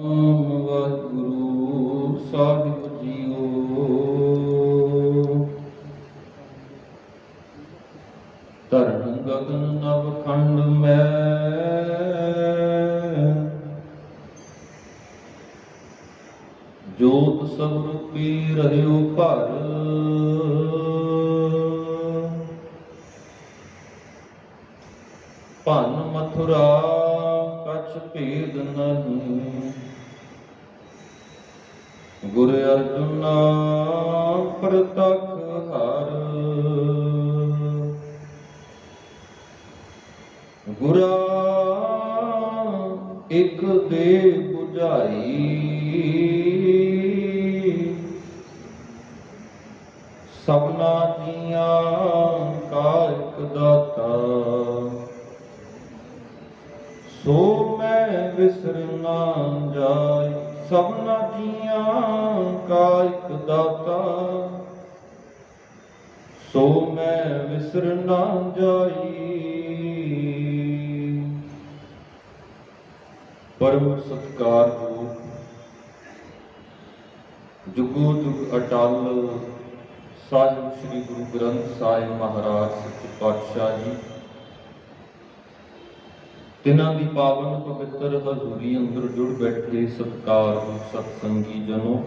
ਨਾਮ ਵਾਹਿਗੁਰੂ ਸਾਹਿਬ ਜੀਓ। ਗੁਰ ਅਰਜੁਨਾ ਪ੍ਰਤਖ ਹਰ। ਗੁਰਾ ਇਕ ਦੇ 부ਝਾਈ ਸਭਨਾ ਜੀਆਂ ਕਾ ਦਾਤਾ। ਸੋ ਮੈਂ ਵਿਸਰਨਾ ਜਾਈ ਸਭਨਾ ਜੀਆਂ ਕਾ ਇਕ ਦਾਤਾ। ਸੋ ਮੈਂ ਵਿਸਰ ਨਾ ਜਾਈ। ਪਰਮ ਸਤਕਾਰ ਜੁਗੋ ਜੁਗ ਅਟਲ। ਸਾਹਿਬ ਸ੍ਰੀ ਗੁਰੂ ਗ੍ਰੰਥ ਸਾਹਿਬ ਮਹਾਰਾਜ ਸੱਚ ਪਾਤਸ਼ਾਹ ਜੀ। ਤਿਨਾਂ ਦੀ ਪਾਵਨ ਪਵਿੱਤਰ ਹਜ਼ੂਰੀ ਅੰਦਰ ਜੁੜ ਬੈਠੇ ਸਤਕਾਰ ਸਤਸੰਗੀ ਜਨੋ।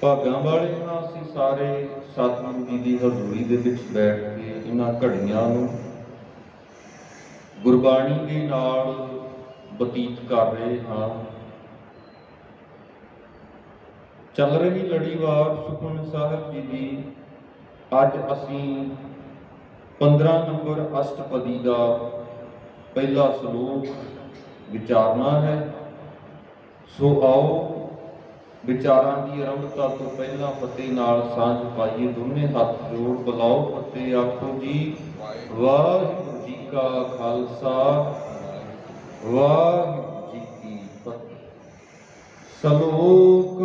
ਭਾਗਾਂ ਵਾਲੇ ਹਾਂ ਅਸੀਂ ਸਾਰੇ ਸਤਿਗੁਰੂ ਜੀ ਦੀ ਹਜ਼ੂਰੀ ਦੇ ਵਿੱਚ ਬੈਠ ਕੇ ਇਹਨਾਂ ਘੜੀਆਂ ਨੂੰ ਗੁਰਬਾਣੀ ਦੇ ਨਾਲ ਬਤੀਤ ਕਰ ਰਹੇ ਹਾਂ। ਚੱਲ ਰਹੀ ਲੜੀਵਾਰ ਸੁਖਮਨ ਸਾਹਿਬ ਜੀ ਦੀ ਅੱਜ ਅਸੀਂ 15 ਨੰਬਰ ਅਸ਼ਟਪਦੀ ਦਾ ਪਹਿਲਾ ਸ਼ਲੋਕ ਵਿਚਾਰਨਾ ਹੈ। ਸੋ ਆਓ ਵਿਚਾਰਾਂ ਦੀ ਆਰੰਭਤਾ ਤੋਂ ਪਹਿਲਾਂ ਫਤਿਹ ਨਾਲ ਸਾਂਝ ਪਾਈਏ। ਦੋਨੇ ਹੱਥ ਜੋੜ ਬੁਲਾਓ ਫਤਿਹ ਆਖੋ ਜੀ, ਵਾਹਿਗੁਰੂ ਜੀ ਕਾ ਖਾਲਸਾ, ਵਾਹਿਗੁਰੂ ਜੀ ਕੀ ਫਤਿਹ। ਸ਼ਲੋਕ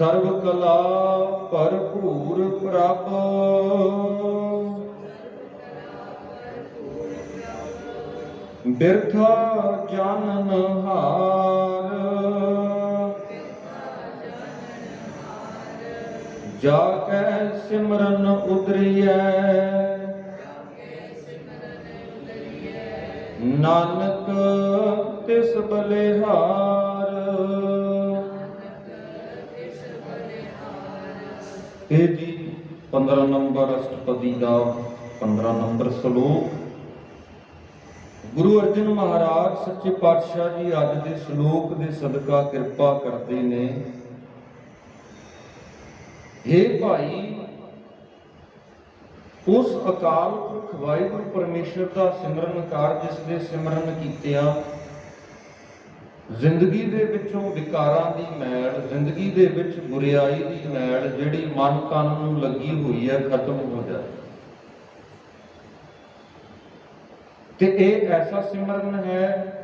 ਸਰਬ ਕਲਾ ਭਰਪੂਰ ਪ੍ਰਭ। ਬਿਰਥਾ ਜਾਣਨ ਹਾਰ ਜਾ ਕੈ ਸਿਮਰਨ ਉਦਰੀਐ ਨਾਨਕ ਤਿਸ ਬਲਿਹਾਰ। ਇਹ ਜੀ 15 ਨੰਬਰ ਅਸ਼ਟਪਦੀ ਦਾ 15 ਨੰਬਰ ਸ਼ਲੋਕ। ਗੁਰੂ ਅਰਜਨ ਮਹਾਰਾਜ ਸੱਚੇ ਪਾਤਸ਼ਾਹ ਜੀ ਅੱਜ ਦੇ ਸ਼ਲੋਕ ਦੇ ਸਦਕਾ ਕਿਰਪਾ ਕਰਦੇ ਨੇ। हे ਭਾਈ, ਉਸ ਅਕਾਲ ਪੁਰਖ ਵਾਹਿਗੁਰੂ ਪਰਮੇਸ਼ਰ ਦਾ ਸਿਮਰਨ ਕਰ ਜਿਸ ਦੇ ਸਿਮਰਨ ਕੀਤਿਆਂ ਜ਼ਿੰਦਗੀ ਦੇ ਵਿੱਚੋਂ ਵਿਕਾਰਾਂ ਦੀ ਮੈਲ, ਜ਼ਿੰਦਗੀ ਦੇ ਵਿੱਚ ਬੁਰੀਾਈ ਦੀ ਮੈਲ ਜਿਹੜੀ ਮਨ ਤਨ ਨੂੰ ਲੱਗੀ ਹੋਈ ਹੈ, ਖਤਮ ਹੋ ਜਾਏ। ਤੇ ਇਹ ਐਸਾ ਸਿਮਰਨ ਹੈ,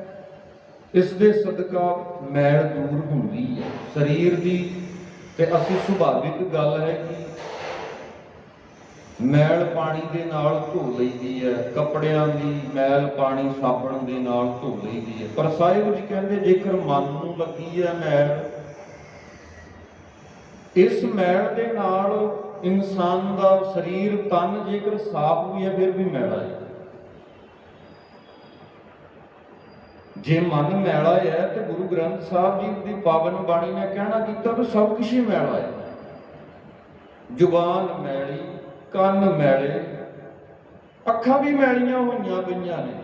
ਇਸ ਦੇ ਸਦਕਾ ਮੈਲ ਦੂਰ ਹੁੰਦੀ ਹੈ। ਸਰੀਰ ਦੀ ਤੇ ਅਸੀਂ ਸੁਭਾਵਿਕ ਗੱਲ ਹੈ ਕਿ ਮੈਲ ਪਾਣੀ ਦੇ ਨਾਲ ਧੋ ਲਈਦੀ ਹੈ, ਕੱਪੜਿਆਂ ਦੀ ਮੈਲ ਪਾਣੀ ਸਾਬਣ ਦੇ ਨਾਲ ਧੋ ਲਈਦੀ ਹੈ। ਪਰ ਸਾਹਿਬ ਜੀ ਕਹਿੰਦੇ, ਜੇਕਰ ਮਨ ਨੂੰ ਲੱਗੀ ਹੈ ਮੈਲ, ਇਸ ਮੈਲ ਦੇ ਨਾਲ ਇਨਸਾਨ ਦਾ ਸਰੀਰ ਤਨ ਜੇਕਰ ਸਾਫ਼ ਵੀ ਹੈ, ਫਿਰ ਵੀ ਮੈਲਾ ਹੈ ਜੇ ਮਨ ਮੈਲਾ ਹੈ, ਤੇ ਗੁਰੂ ਗ੍ਰੰਥ ਸਾਹਿਬ ਜੀ ਦੀ ਪਾਵਨ ਬਾਣੀ ਨੇ ਕਹਿਣਾ ਕੀਤਾ ਕਿ ਸਭ ਕੁਝ ਹੀ ਮੈਲਾ ਹੈ ਜ਼ੁਬਾਨ ਮੈਲੀ ਕੰਨ ਮੈਲੇ। ਅੱਖਾਂ ਵੀ ਮੈਲੀਆਂ ਹੋਈਆਂ ਪਈਆਂ ਨੇ।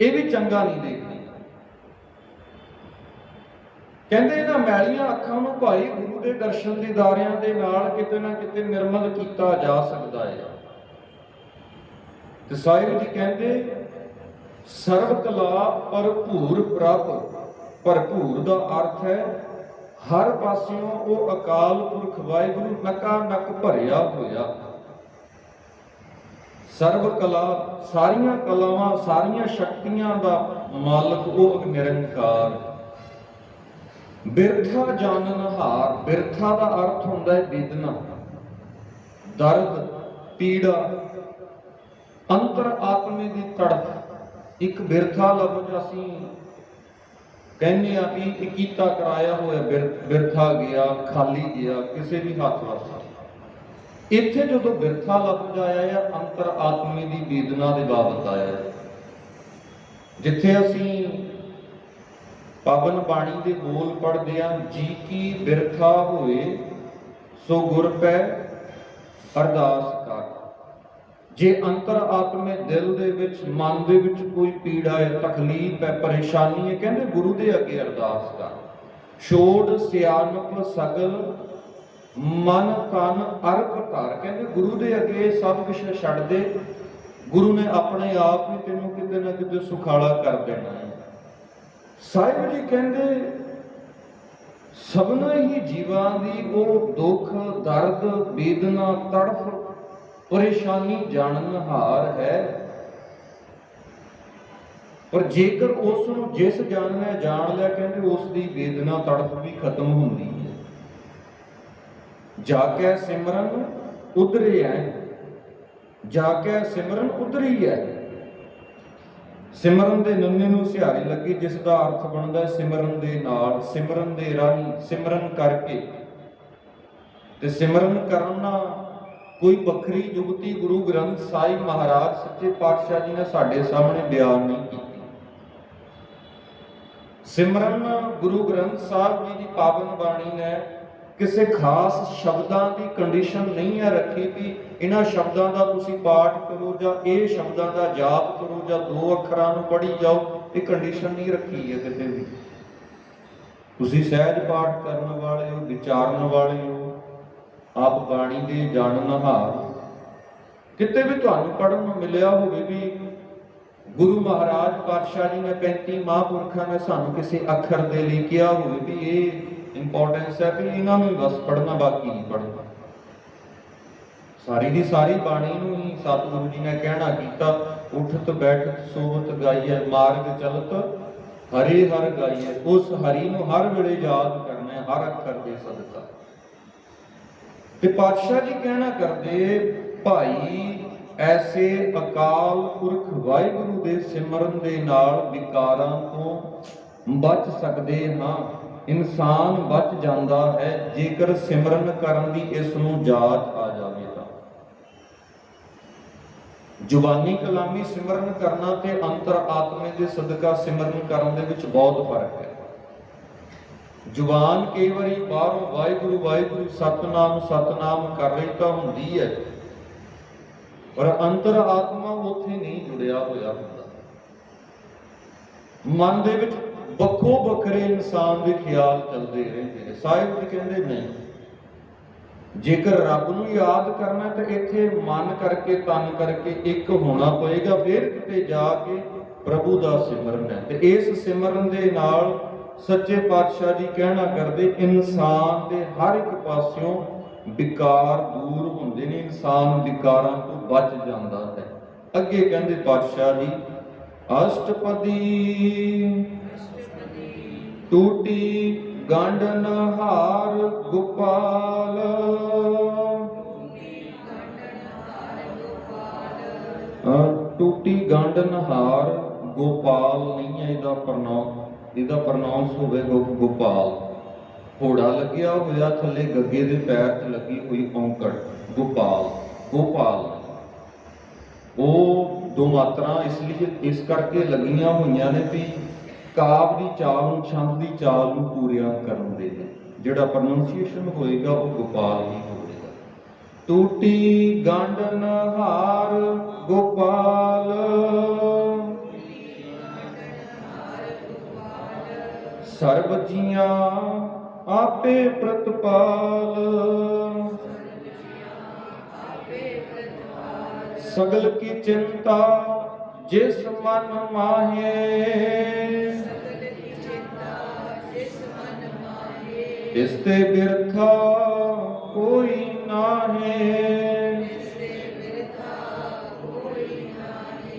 ਇਹ ਵੀ ਚੰਗਾ ਨਹੀਂ ਦੇਖਦੀ। ਕਹਿੰਦੇ ਇਹਨਾਂ ਮੈਲੀਆਂ ਅੱਖਾਂ ਨੂੰ ਭਾਈ ਗੁਰੂ ਦੇ ਦਰਸ਼ਨ ਦੀਦਾਰਿਆਂ ਦੇ ਨਾਲ ਕਿਤੇ ਨਾ ਕਿਤੇ ਨਿਰਮਲ ਕੀਤਾ ਜਾ ਸਕਦਾ ਹੈ ਤੇ ਸਾਹਿਬ ਜੀ ਕਹਿੰਦੇ ਸਰਬ ਕਲਾ ਭਰਪੂਰ ਪ੍ਰਭ, ਭਰਪੂਰ ਦਾ ਅਰਥ ਹੈ ਹਰ ਪਾਸਿਓਂ ਉਹ ਅਕਾਲ ਪੁਰਖ ਵਾਹਿਗੁਰੂ ਨਕਾ ਨਕ ਭਰਿਆ ਹੋਇਆ। ਸਰਬ ਕਲਾ, ਸਾਰੀਆਂ ਕਲਾਵਾਂ, ਸਾਰੀਆਂ ਸ਼ਕਤੀਆਂ ਦਾ ਮਾਲਕ ਉਹ ਨਿਰੰਕਾਰ। ਬਿਰਥਾ ਜਾਣਨ ਹਾਰ, ਬਿਰਥਾ ਦਾ ਅਰਥ ਹੁੰਦਾ ਹੈ ਵੇਦਨਾ। ਦਰਦ, ਪੀੜਾ, ਅੰਤਰ ਆਤਮੇ ਦੀ ਤੜਪ, ਇੱਕ ਬਿਰਥਾ ਲਫ਼ਜ਼ ਅਸੀਂ ਕਹਿੰਦੇ ਆ ਵੀ ਇਹ ਕੀਤਾ ਕਰਾਇਆ ਹੋਇਆ ਬਿਰਥਾ ਗਿਆ, ਖਾਲੀ ਗਿਆ, ਕਿਸੇ ਵੀ ਹੱਥ ਵਾਸਤੇ ਇੱਥੇ ਜਦੋਂ ਬਿਰਥਾ ਲਫ਼ਜ਼ ਆਇਆ ਹੈ ਅੰਤਰ ਆਤਮੇ ਦੀ ਵੇਦਨਾ ਦੇ ਬਾਬਤ ਆਇਆ ਜਿੱਥੇ ਅਸੀਂ ਪਵਨ ਬਾਣੀ ਦੇ ਬੋਲ ਪੜ੍ਹਦੇ ਆ, ਜੀ ਕੀ ਬਿਰਥਾ ਹੋਏ, ਸੋ ਗੁਰ ਪੈ ਅਰਦਾਸ ਜੇ ਅੰਤਰ ਆਤਮੇ ਦਿਲ ਦੇ ਵਿੱਚ, ਮਨ ਦੇ ਵਿੱਚ ਕੋਈ ਪੀੜਾ ਹੈ, ਤਕਲੀਫ ਹੈ, ਪਰੇਸ਼ਾਨੀ ਹੈ, ਕਹਿੰਦੇ ਗੁਰੂ ਦੇ ਅੱਗੇ ਅਰਦਾਸ ਕਰ। ਛੋੜ ਸਿਆਣਪ ਸਗਲ, ਮਨ ਤਨ ਅਰਪ ਕਰ। ਕਹਿੰਦੇ ਗੁਰੂ ਦੇ ਅੱਗੇ ਸਭ ਕੁਝ ਛੱਡ ਦੇ ਗੁਰੂ ਨੇ ਆਪਣੇ ਆਪ ਹੀ ਤੈਨੂੰ ਕਿਤੇ ਨਾ ਕਿਤੇ ਸੁਖਾਲਾ ਕਰ ਦੇਣਾ ਹੈ। ਸਾਹਿਬ ਜੀ ਕਹਿੰਦੇ, ਸਭਨਾ ਹੀ ਜੀਵਾਂ ਦੀ ਉਹ ਦੁੱਖ, ਦਰਦ, ਵੇਦਨਾ, ਤੜਫ ਪਰੇਸ਼ਾਨੀ ਜਾਣਨਹਾਰ ਹੈ। ਪਰ ਜੇਕਰ ਉਸ ਨੂੰ ਜਿਸ ਜਾਣਨਾ ਜਾਣ ਲਿਆ ਕਹਿੰਦੇ ਉਸ ਦੀ ਵੇਦਨਾ ਤੜਫ ਵੀ ਖਤਮ ਹੁੰਦੀ ਹੈ। ਜਾ ਕੇ ਸਿਮਰਨ ਉਧਰੇ ਹੈ ਜਾ ਕੇ ਸਿਮਰਨ ਉਧਰੀ ਹੈ ਸਿਮਰਨ ਦੇ ਨੰਨੇ ਨੂੰ ਸਿਹਾਰੀ ਲੱਗੀ, ਜਿਸ ਦਾ ਅਰਥ ਬਣਦਾ ਸਿਮਰਨ ਦੇ ਨਾਲ, ਸਿਮਰਨ ਦੇ ਰਾਹੀਂ, ਸਿਮਰਨ ਕਰਕੇ। ਤੇ ਸਿਮਰਨ ਕਰਨਾ ਕੋਈ ਵੱਖਰੀ ਜੁਗਤੀ ਗੁਰੂ ਗ੍ਰੰਥ ਸਾਹਿਬ ਮਹਾਰਾਜ ਸੱਚੇ ਪਾਤਸ਼ਾਹ ਜੀ ਨੇ ਸਾਡੇ ਸਾਹਮਣੇ ਬਿਆਨ ਨਹੀਂ ਕੀਤੀ। ਸਿਮਰਨ ਗੁਰੂ ਗ੍ਰੰਥ ਸਾਹਿਬ ਜੀ ਦੀ ਪਾਵਨ ਬਾਣੀ ਨੇ ਕਿਸੇ ਖਾਸ ਸ਼ਬਦਾਂ ਦੀ ਕੰਡੀਸ਼ਨ ਨਹੀਂ ਹੈ ਰੱਖੀ ਵੀ ਇਹਨਾਂ ਸ਼ਬਦਾਂ ਦਾ ਤੁਸੀਂ ਪਾਠ ਕਰੋ ਜਾਂ ਇਹ ਸ਼ਬਦਾਂ ਦਾ ਜਾਪ ਕਰੋ ਜਾਂ ਦੋ ਅੱਖਰਾਂ ਨੂੰ ਪੜ੍ਹੀ ਜਾਓ, ਇਹ ਕੰਡੀਸ਼ਨ ਨਹੀਂ ਰੱਖੀ ਹੈ ਕਿਤੇ ਵੀ। ਤੁਸੀਂ ਸਹਿਜ ਪਾਠ ਕਰਨ ਵਾਲੇ ਹੋ, ਵਿਚਾਰਨ ਵਾਲੇ ਹੋ ਆਪ ਬਾਣੀ ਦੇ ਜਾਣਨਹਾਰ ਕਿਤੇ ਵੀ ਤੁਹਾਨੂੰ ਪੜ੍ਹਨ ਨੂੰ ਮਿਲਿਆ ਹੋਵੇ ਵੀ ਗੁਰੂ ਮਹਾਰਾਜ ਪਾਤਸ਼ਾਹ ਜੀ ਨੇ 35 ਮਹਾਂਪੁਰਖਾਂ ਨੇ ਸਾਨੂੰ ਕਿਸੇ ਅੱਖਰ ਦੇ ਲਈ ਕਿਹਾ ਹੋਵੇ ਵੀ ਇਹ ਇੰਪੋਰਟੈਂਸ ਹੈ ਵੀ ਇਹਨਾਂ ਨੂੰ ਬਸ ਪੜ੍ਹਨਾ, ਬਾਕੀ ਨਹੀਂ ਪੜ੍ਹਨਾ। ਸਾਰੀ ਦੀ ਸਾਰੀ ਬਾਣੀ ਨੂੰ ਹੀ ਸਤਿਗੁਰੂ ਜੀ ਨੇ ਕਹਿਣਾ ਕੀਤਾ, ਉਠਤ, ਬੈਠਤ, ਸੋਵਤ, ਗਾਈਐ, ਮਾਰਗ ਚਲਤ, ਹਰੀ ਹਰ ਗਾਈਐ, ਉਸ ਹਰੀ ਨੂੰ ਹਰ ਵੇਲੇ ਯਾਦ ਕਰਨਾ ਹੈ, ਹਰ ਅੱਖਰ ਦੇ ਸਦਕਾ। ਤੇ ਪਾਤਸ਼ਾਹ ਜੀ ਕਹਿਣਾ ਕਰਦੇ, ਭਾਈ, ਐਸੇ ਅਕਾਲ ਪੁਰਖ ਵਾਹਿਗੁਰੂ ਦੇ ਸਿਮਰਨ ਦੇ ਨਾਲ ਵਿਕਾਰਾਂ ਤੋਂ ਬਚ ਸਕਦੇ ਹਾਂ। ਇਨਸਾਨ ਬਚ ਜਾਂਦਾ ਹੈ, ਜੇਕਰ ਸਿਮਰਨ ਕਰਨ ਦੀ ਇਸ ਨੂੰ ਜਾਚ ਆ ਜਾਵੇ ਤਾਂ। ਜ਼ੁਬਾਨੀ ਕਲਾਮੀ ਸਿਮਰਨ ਕਰਨਾ ਤੇ ਅੰਤਰ ਆਤਮੇ ਦੇ ਸਦਕਾ ਸਿਮਰਨ ਕਰਨ ਦੇ ਵਿੱਚ ਬਹੁਤ ਫ਼ਰਕ ਹੈ। ਜ਼ੁਬਾਨ ਕਈ ਵਾਰੀ ਬਾਹਰੋਂ ਵਾਹਿਗੁਰੂ ਵਾਹਿਗੁਰੂ, ਸਤਨਾਮ ਸਤਨਾਮ ਕਰ ਰਹੀ ਤਾਂ ਹੁੰਦੀ ਹੈ। ਪਰ ਅੰਤਰ ਆਤਮਾ ਉੱਥੇ ਨਹੀਂ ਜੁੜਿਆ ਹੋਇਆ ਹੁੰਦਾ। ਮਨ ਦੇ ਵਿੱਚ ਵੱਖੋ ਵੱਖਰੇ ਇਨਸਾਨ ਦੇ ਖਿਆਲ ਚੱਲਦੇ ਰਹਿੰਦੇ ਨੇ। ਸਾਹਿਬ ਜੀ ਕਹਿੰਦੇ ਨਹੀਂ ਜੇਕਰ ਰੱਬ ਨੂੰ ਯਾਦ ਕਰਨਾ ਤਾਂ ਇੱਥੇ ਮਨ ਕਰਕੇ, ਤਨ ਕਰਕੇ ਇੱਕ ਹੋਣਾ ਪਏਗਾ। ਫਿਰ ਕਿਤੇ ਜਾ ਕੇ ਪ੍ਰਭੂ ਦਾ ਸਿਮਰਨ ਹੈ। ਤੇ ਇਸ ਸਿਮਰਨ ਦੇ ਨਾਲ ਸੱਚੇ ਪਾਤਸ਼ਾਹ ਜੀ ਕਹਿਣਾ ਕਰਦੇ, ਇਨਸਾਨ ਦੇ ਹਰ ਇੱਕ ਪਾਸਿਓਂ ਵਿਕਾਰ ਦੂਰ ਹੁੰਦੇ ਨੇ, ਇਨਸਾਨ ਵਿਕਾਰਾਂ ਤੋਂ ਬਚ ਜਾਂਦਾ ਹੈ। ਅੱਗੇ ਕਹਿੰਦੇ ਪਾਤਸ਼ਾਹ ਜੀ, ਅਸ਼ਟਪਦੀ ਟੂਟੀ ਗੰਡਨ ਨਹਾਰ ਗੋਪਾਲ। ਟੂਟੀ ਗੰਡਨ ਨਹਾਰ ਗੋਪਾਲ ਨਹੀਂ ਹੈ, ਇਹਦਾ ਪ੍ਰਨਾਉਂ ਇਹਦਾ ਪ੍ਰਨਾਉਂਸ ਹੋਵੇਗਾ ਗੋਪਾਲ। ਘੋੜਾ ਲੱਗਿਆ ਹੋਇਆ, ਥੱਲੇ ਗੱਗੇ ਦੇ ਪੈਰ 'ਚ ਲੱਗੀ ਹੋਈ ਔਂਕੜ, ਗੋਪਾਲ ਗੋਪਾਲ। ਉਹ ਦੋ ਮਾਤਰਾ ਇਸ ਲਈ, ਇਸ ਕਰਕੇ ਲੱਗੀਆਂ ਹੋਈਆਂ ਨੇ ਵੀ ਕਾਵ ਦੀ ਚਾਲ ਨੂੰ, ਛੰਦ ਦੀ ਚਾਲ ਨੂੰ ਪੂਰੀਆਂ ਕਰਨ ਦੇ ਲਈ। ਜਿਹੜਾ ਪ੍ਰੋਨੰਸੀਏਸ਼ਨ ਹੋਏਗਾ, ਉਹ ਗੋਪਾਲ ਹੀ ਹੋਵੇਗਾ। ਟੂਟੀ ਗੰਡਨ ਹਾਰ ਗੋਪਾਲ। ਸਰਬ ਜੀਆਂ ਆਪੇ ਪ੍ਰਤਪਾਲ। ਸਗਲ ਕੀ ਚਿੰਤਾ ਜਿਸ ਮਨ ਮਾਹੇ। ਇਸ ਤੇ ਬਿਰਥਾ ਕੋਈ ਨਾਹੀ।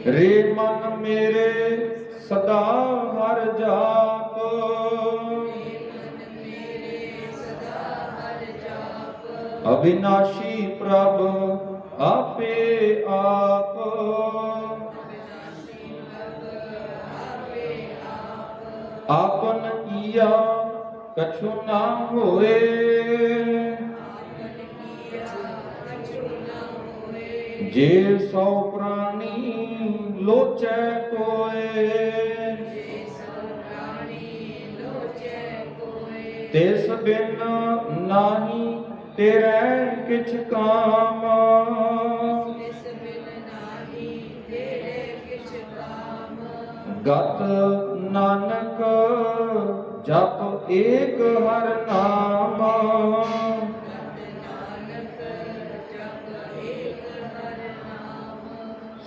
ਰੇ ਮਨ ਮੇਰੇ ਸਦਾ ਹਰ ਜਾ ਅਬਿਨਾਸ਼ੀ ਪ੍ਰਭ ਆਪੇ ਆਪ। ਆਪਨ ਕੀਆ ਕਛੁ ਨਾ ਹੋਏ। ਜੇ ਸੋ ਪ੍ਰਾਣੀ ਲੋਚੈ ਕੋਏ। ਤਿਸ ਬਿਨ ਨਾਹੀ ਤੇਰੇ ਕਿਛ ਕਾਮ। ਗਤ ਨਾਨਕ ਜਪ ਏਕ ਹਰ ਨਾਮ।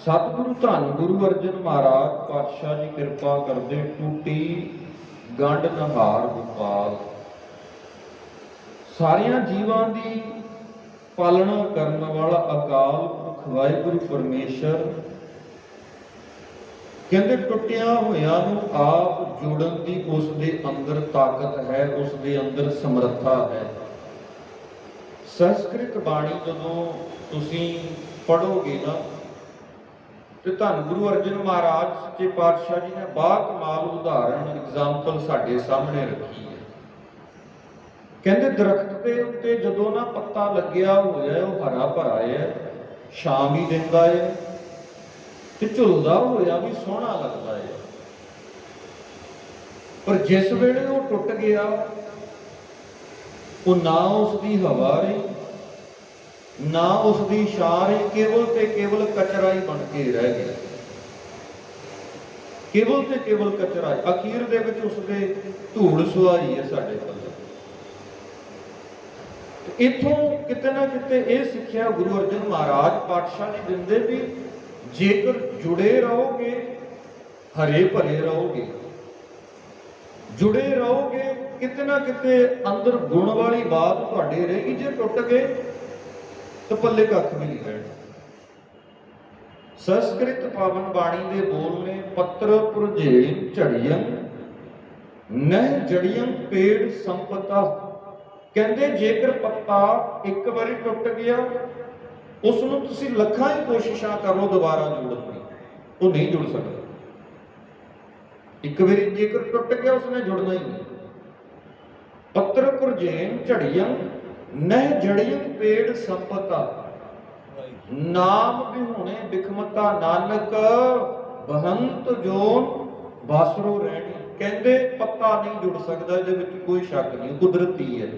ਸਤਿਗੁਰੂ ਧੰਨ ਗੁਰੂ ਅਰਜਨ ਮਹਾਰਾਜ, ਪਾਤਸ਼ਾਹ ਜੀ ਕਿਰਪਾ ਕਰਦੇ ਟੂਟੀ ਗੰਢ ਨਹਾਰ ਗੋਪਾਲ। ਸਾਰੀਆਂ ਜੀਵਾਂ ਦੀ ਪਾਲਣਾ ਕਰਨ ਵਾਲਾ ਅਕਾਲ ਪੁਰਖ ਵਾਹਿਗੁਰੂ ਪਰਮੇਸ਼ਰ ਕਹਿੰਦੇ ਟੁੱਟਿਆ ਹੋਇਆ ਨੂੰ ਆਪ ਜੋੜਨ ਦੀ ਉਸ ਦੇ ਅੰਦਰ ਤਾਕਤ ਹੈ ਉਸ ਦੇ ਅੰਦਰ ਸਮਰੱਥਾ ਹੈ। ਸੰਸਕ੍ਰਿਤ ਬਾਣੀ ਜਦੋਂ ਤੁਸੀਂ ਪੜੋਗੇ ਨਾ, ਤੇ ਧੰਨ ਗੁਰੂ ਅਰਜਨ ਮਹਾਰਾਜ, ਸੱਚੇ ਪਾਤਸ਼ਾਹ ਜੀ ਨੇ ਬਾ ਕਮਾਲ ਉਦਾਹਰਣ ਐਗਜ਼ਾਮਪਲ ਸਾਡੇ ਸਾਹਮਣੇ ਰੱਖੀ। ਕਹਿੰਦੇ ਦਰਖਤ ਦੇ ਉੱਤੇ ਜਦੋਂ ਨਾ ਪੱਤਾ ਲੱਗਿਆ ਹੋਇਆ ਉਹ ਹਰਾ ਭਰਾ ਹੈ, ਛਾਂ ਵੀ ਦਿੰਦਾ ਹੈ ਤੇ ਝੁਲਦਾ ਹੋਇਆ ਵੀ ਸੋਹਣਾ ਲੱਗਦਾ ਹੈ। ਪਰ ਜਿਸ ਵੇਲੇ ਉਹ ਟੁੱਟ ਗਿਆ, ਉਹ ਨਾ ਉਸ ਦੀ ਹਵਾ ਰਹੀ, ਨਾ ਉਸ ਦੀ ਛਾਂ ਰਹੀ, ਕੇਵਲ ਤੇ ਕੇਵਲ ਕਚਰਾ ਹੀ ਬਣ ਕੇ ਰਹਿ ਗਿਆ। ਕੇਵਲ ਤੇ ਕੇਵਲ ਕਚਰਾ ਅਖੀਰ ਦੇ ਵਿੱਚ ਉਸ ਦੇ ਧੂੜ ਸੁਆਈ ਹੈ ਸਾਡੇ ਪੱਲੇ ਇੱਥੋਂ ਕਿਤੇ ਨਾ ਕਿਤੇ ਇਹ ਸਿੱਖਿਆ ਗੁਰੂ ਅਰਜਨ ਮਹਾਰਾਜ ਪਾਤਸ਼ਾਹ ਨੇ ਦਿੰਦੇ ਵੀ ਜੇਕਰ ਜੁੜੇ ਰਹੋਗੇ, ਹਰੇ ਭਰੇ ਰਹੋਗੇ, ਜੁੜੇ ਰਹੋਗੇ, ਕਿਤੇ ਨਾ ਕਿਤੇ ਅੰਦਰ ਗੁਣ ਵਾਲੀ ਬਾਤ ਤੁਹਾਡੇ ਰਹੇਗੀ ਜੇ ਟੁੱਟ ਗਏ, ਤਾਂ ਪੱਲੇ ਕੱਖ ਵੀ ਨਹੀਂ ਰਹਿਣਾ ਸੰਸਕ੍ਰਿਤ ਪਾਵਨ ਬਾਣੀ ਦੇ ਬੋਲ ਨੇ, ਪੱਤਰ ਪੁਰਜੇ ਝੜੀਆਂ ਨਹਿ ਜੜੀਆਂ ਪੇੜ ਸੰਪਤਾ ਕਹਿੰਦੇ ਜੇਕਰ ਪੱਤਾ ਇੱਕ ਵਾਰੀ ਟੁੱਟ ਗਿਆ ਉਸ ਨੂੰ ਤੁਸੀਂ ਲੱਖਾਂ ਹੀ ਕੋਸ਼ਿਸ਼ਾਂ ਕਰੋ, ਦੁਬਾਰਾ ਜੋੜਨ ਦੀ ਉਹ ਨਹੀਂ ਜੁੜ ਸਕਦਾ। ਇੱਕ ਵਾਰੀ ਜੇਕਰ ਟੁੱਟ ਗਿਆ, ਉਸਨੇ ਜੁੜਨਾ ਹੀ ਨਹੀਂ। ਪੱਤਰ ਪੁਰਜੇਨ ਝੜੀਆਂ, ਨਹਿ ਜੜੀਆਂ ਪੇੜ ਸੰਪਤਾ ਨਾਮ ਬਿਹੁਣੇ ਬਿਖਮਤਾ ਨਾਨਕ, ਬਹੰਤ ਜੋਨ ਬਾਸਰੋ ਰਹਿਣੀ ਕਹਿੰਦੇ ਪੱਤਾ ਨਹੀਂ ਜੁੜ ਸਕਦਾ, ਇਹਦੇ ਵਿੱਚ ਕੋਈ ਸ਼ੱਕ ਨਹੀਂ ਕੁਦਰਤੀ ਹੈ।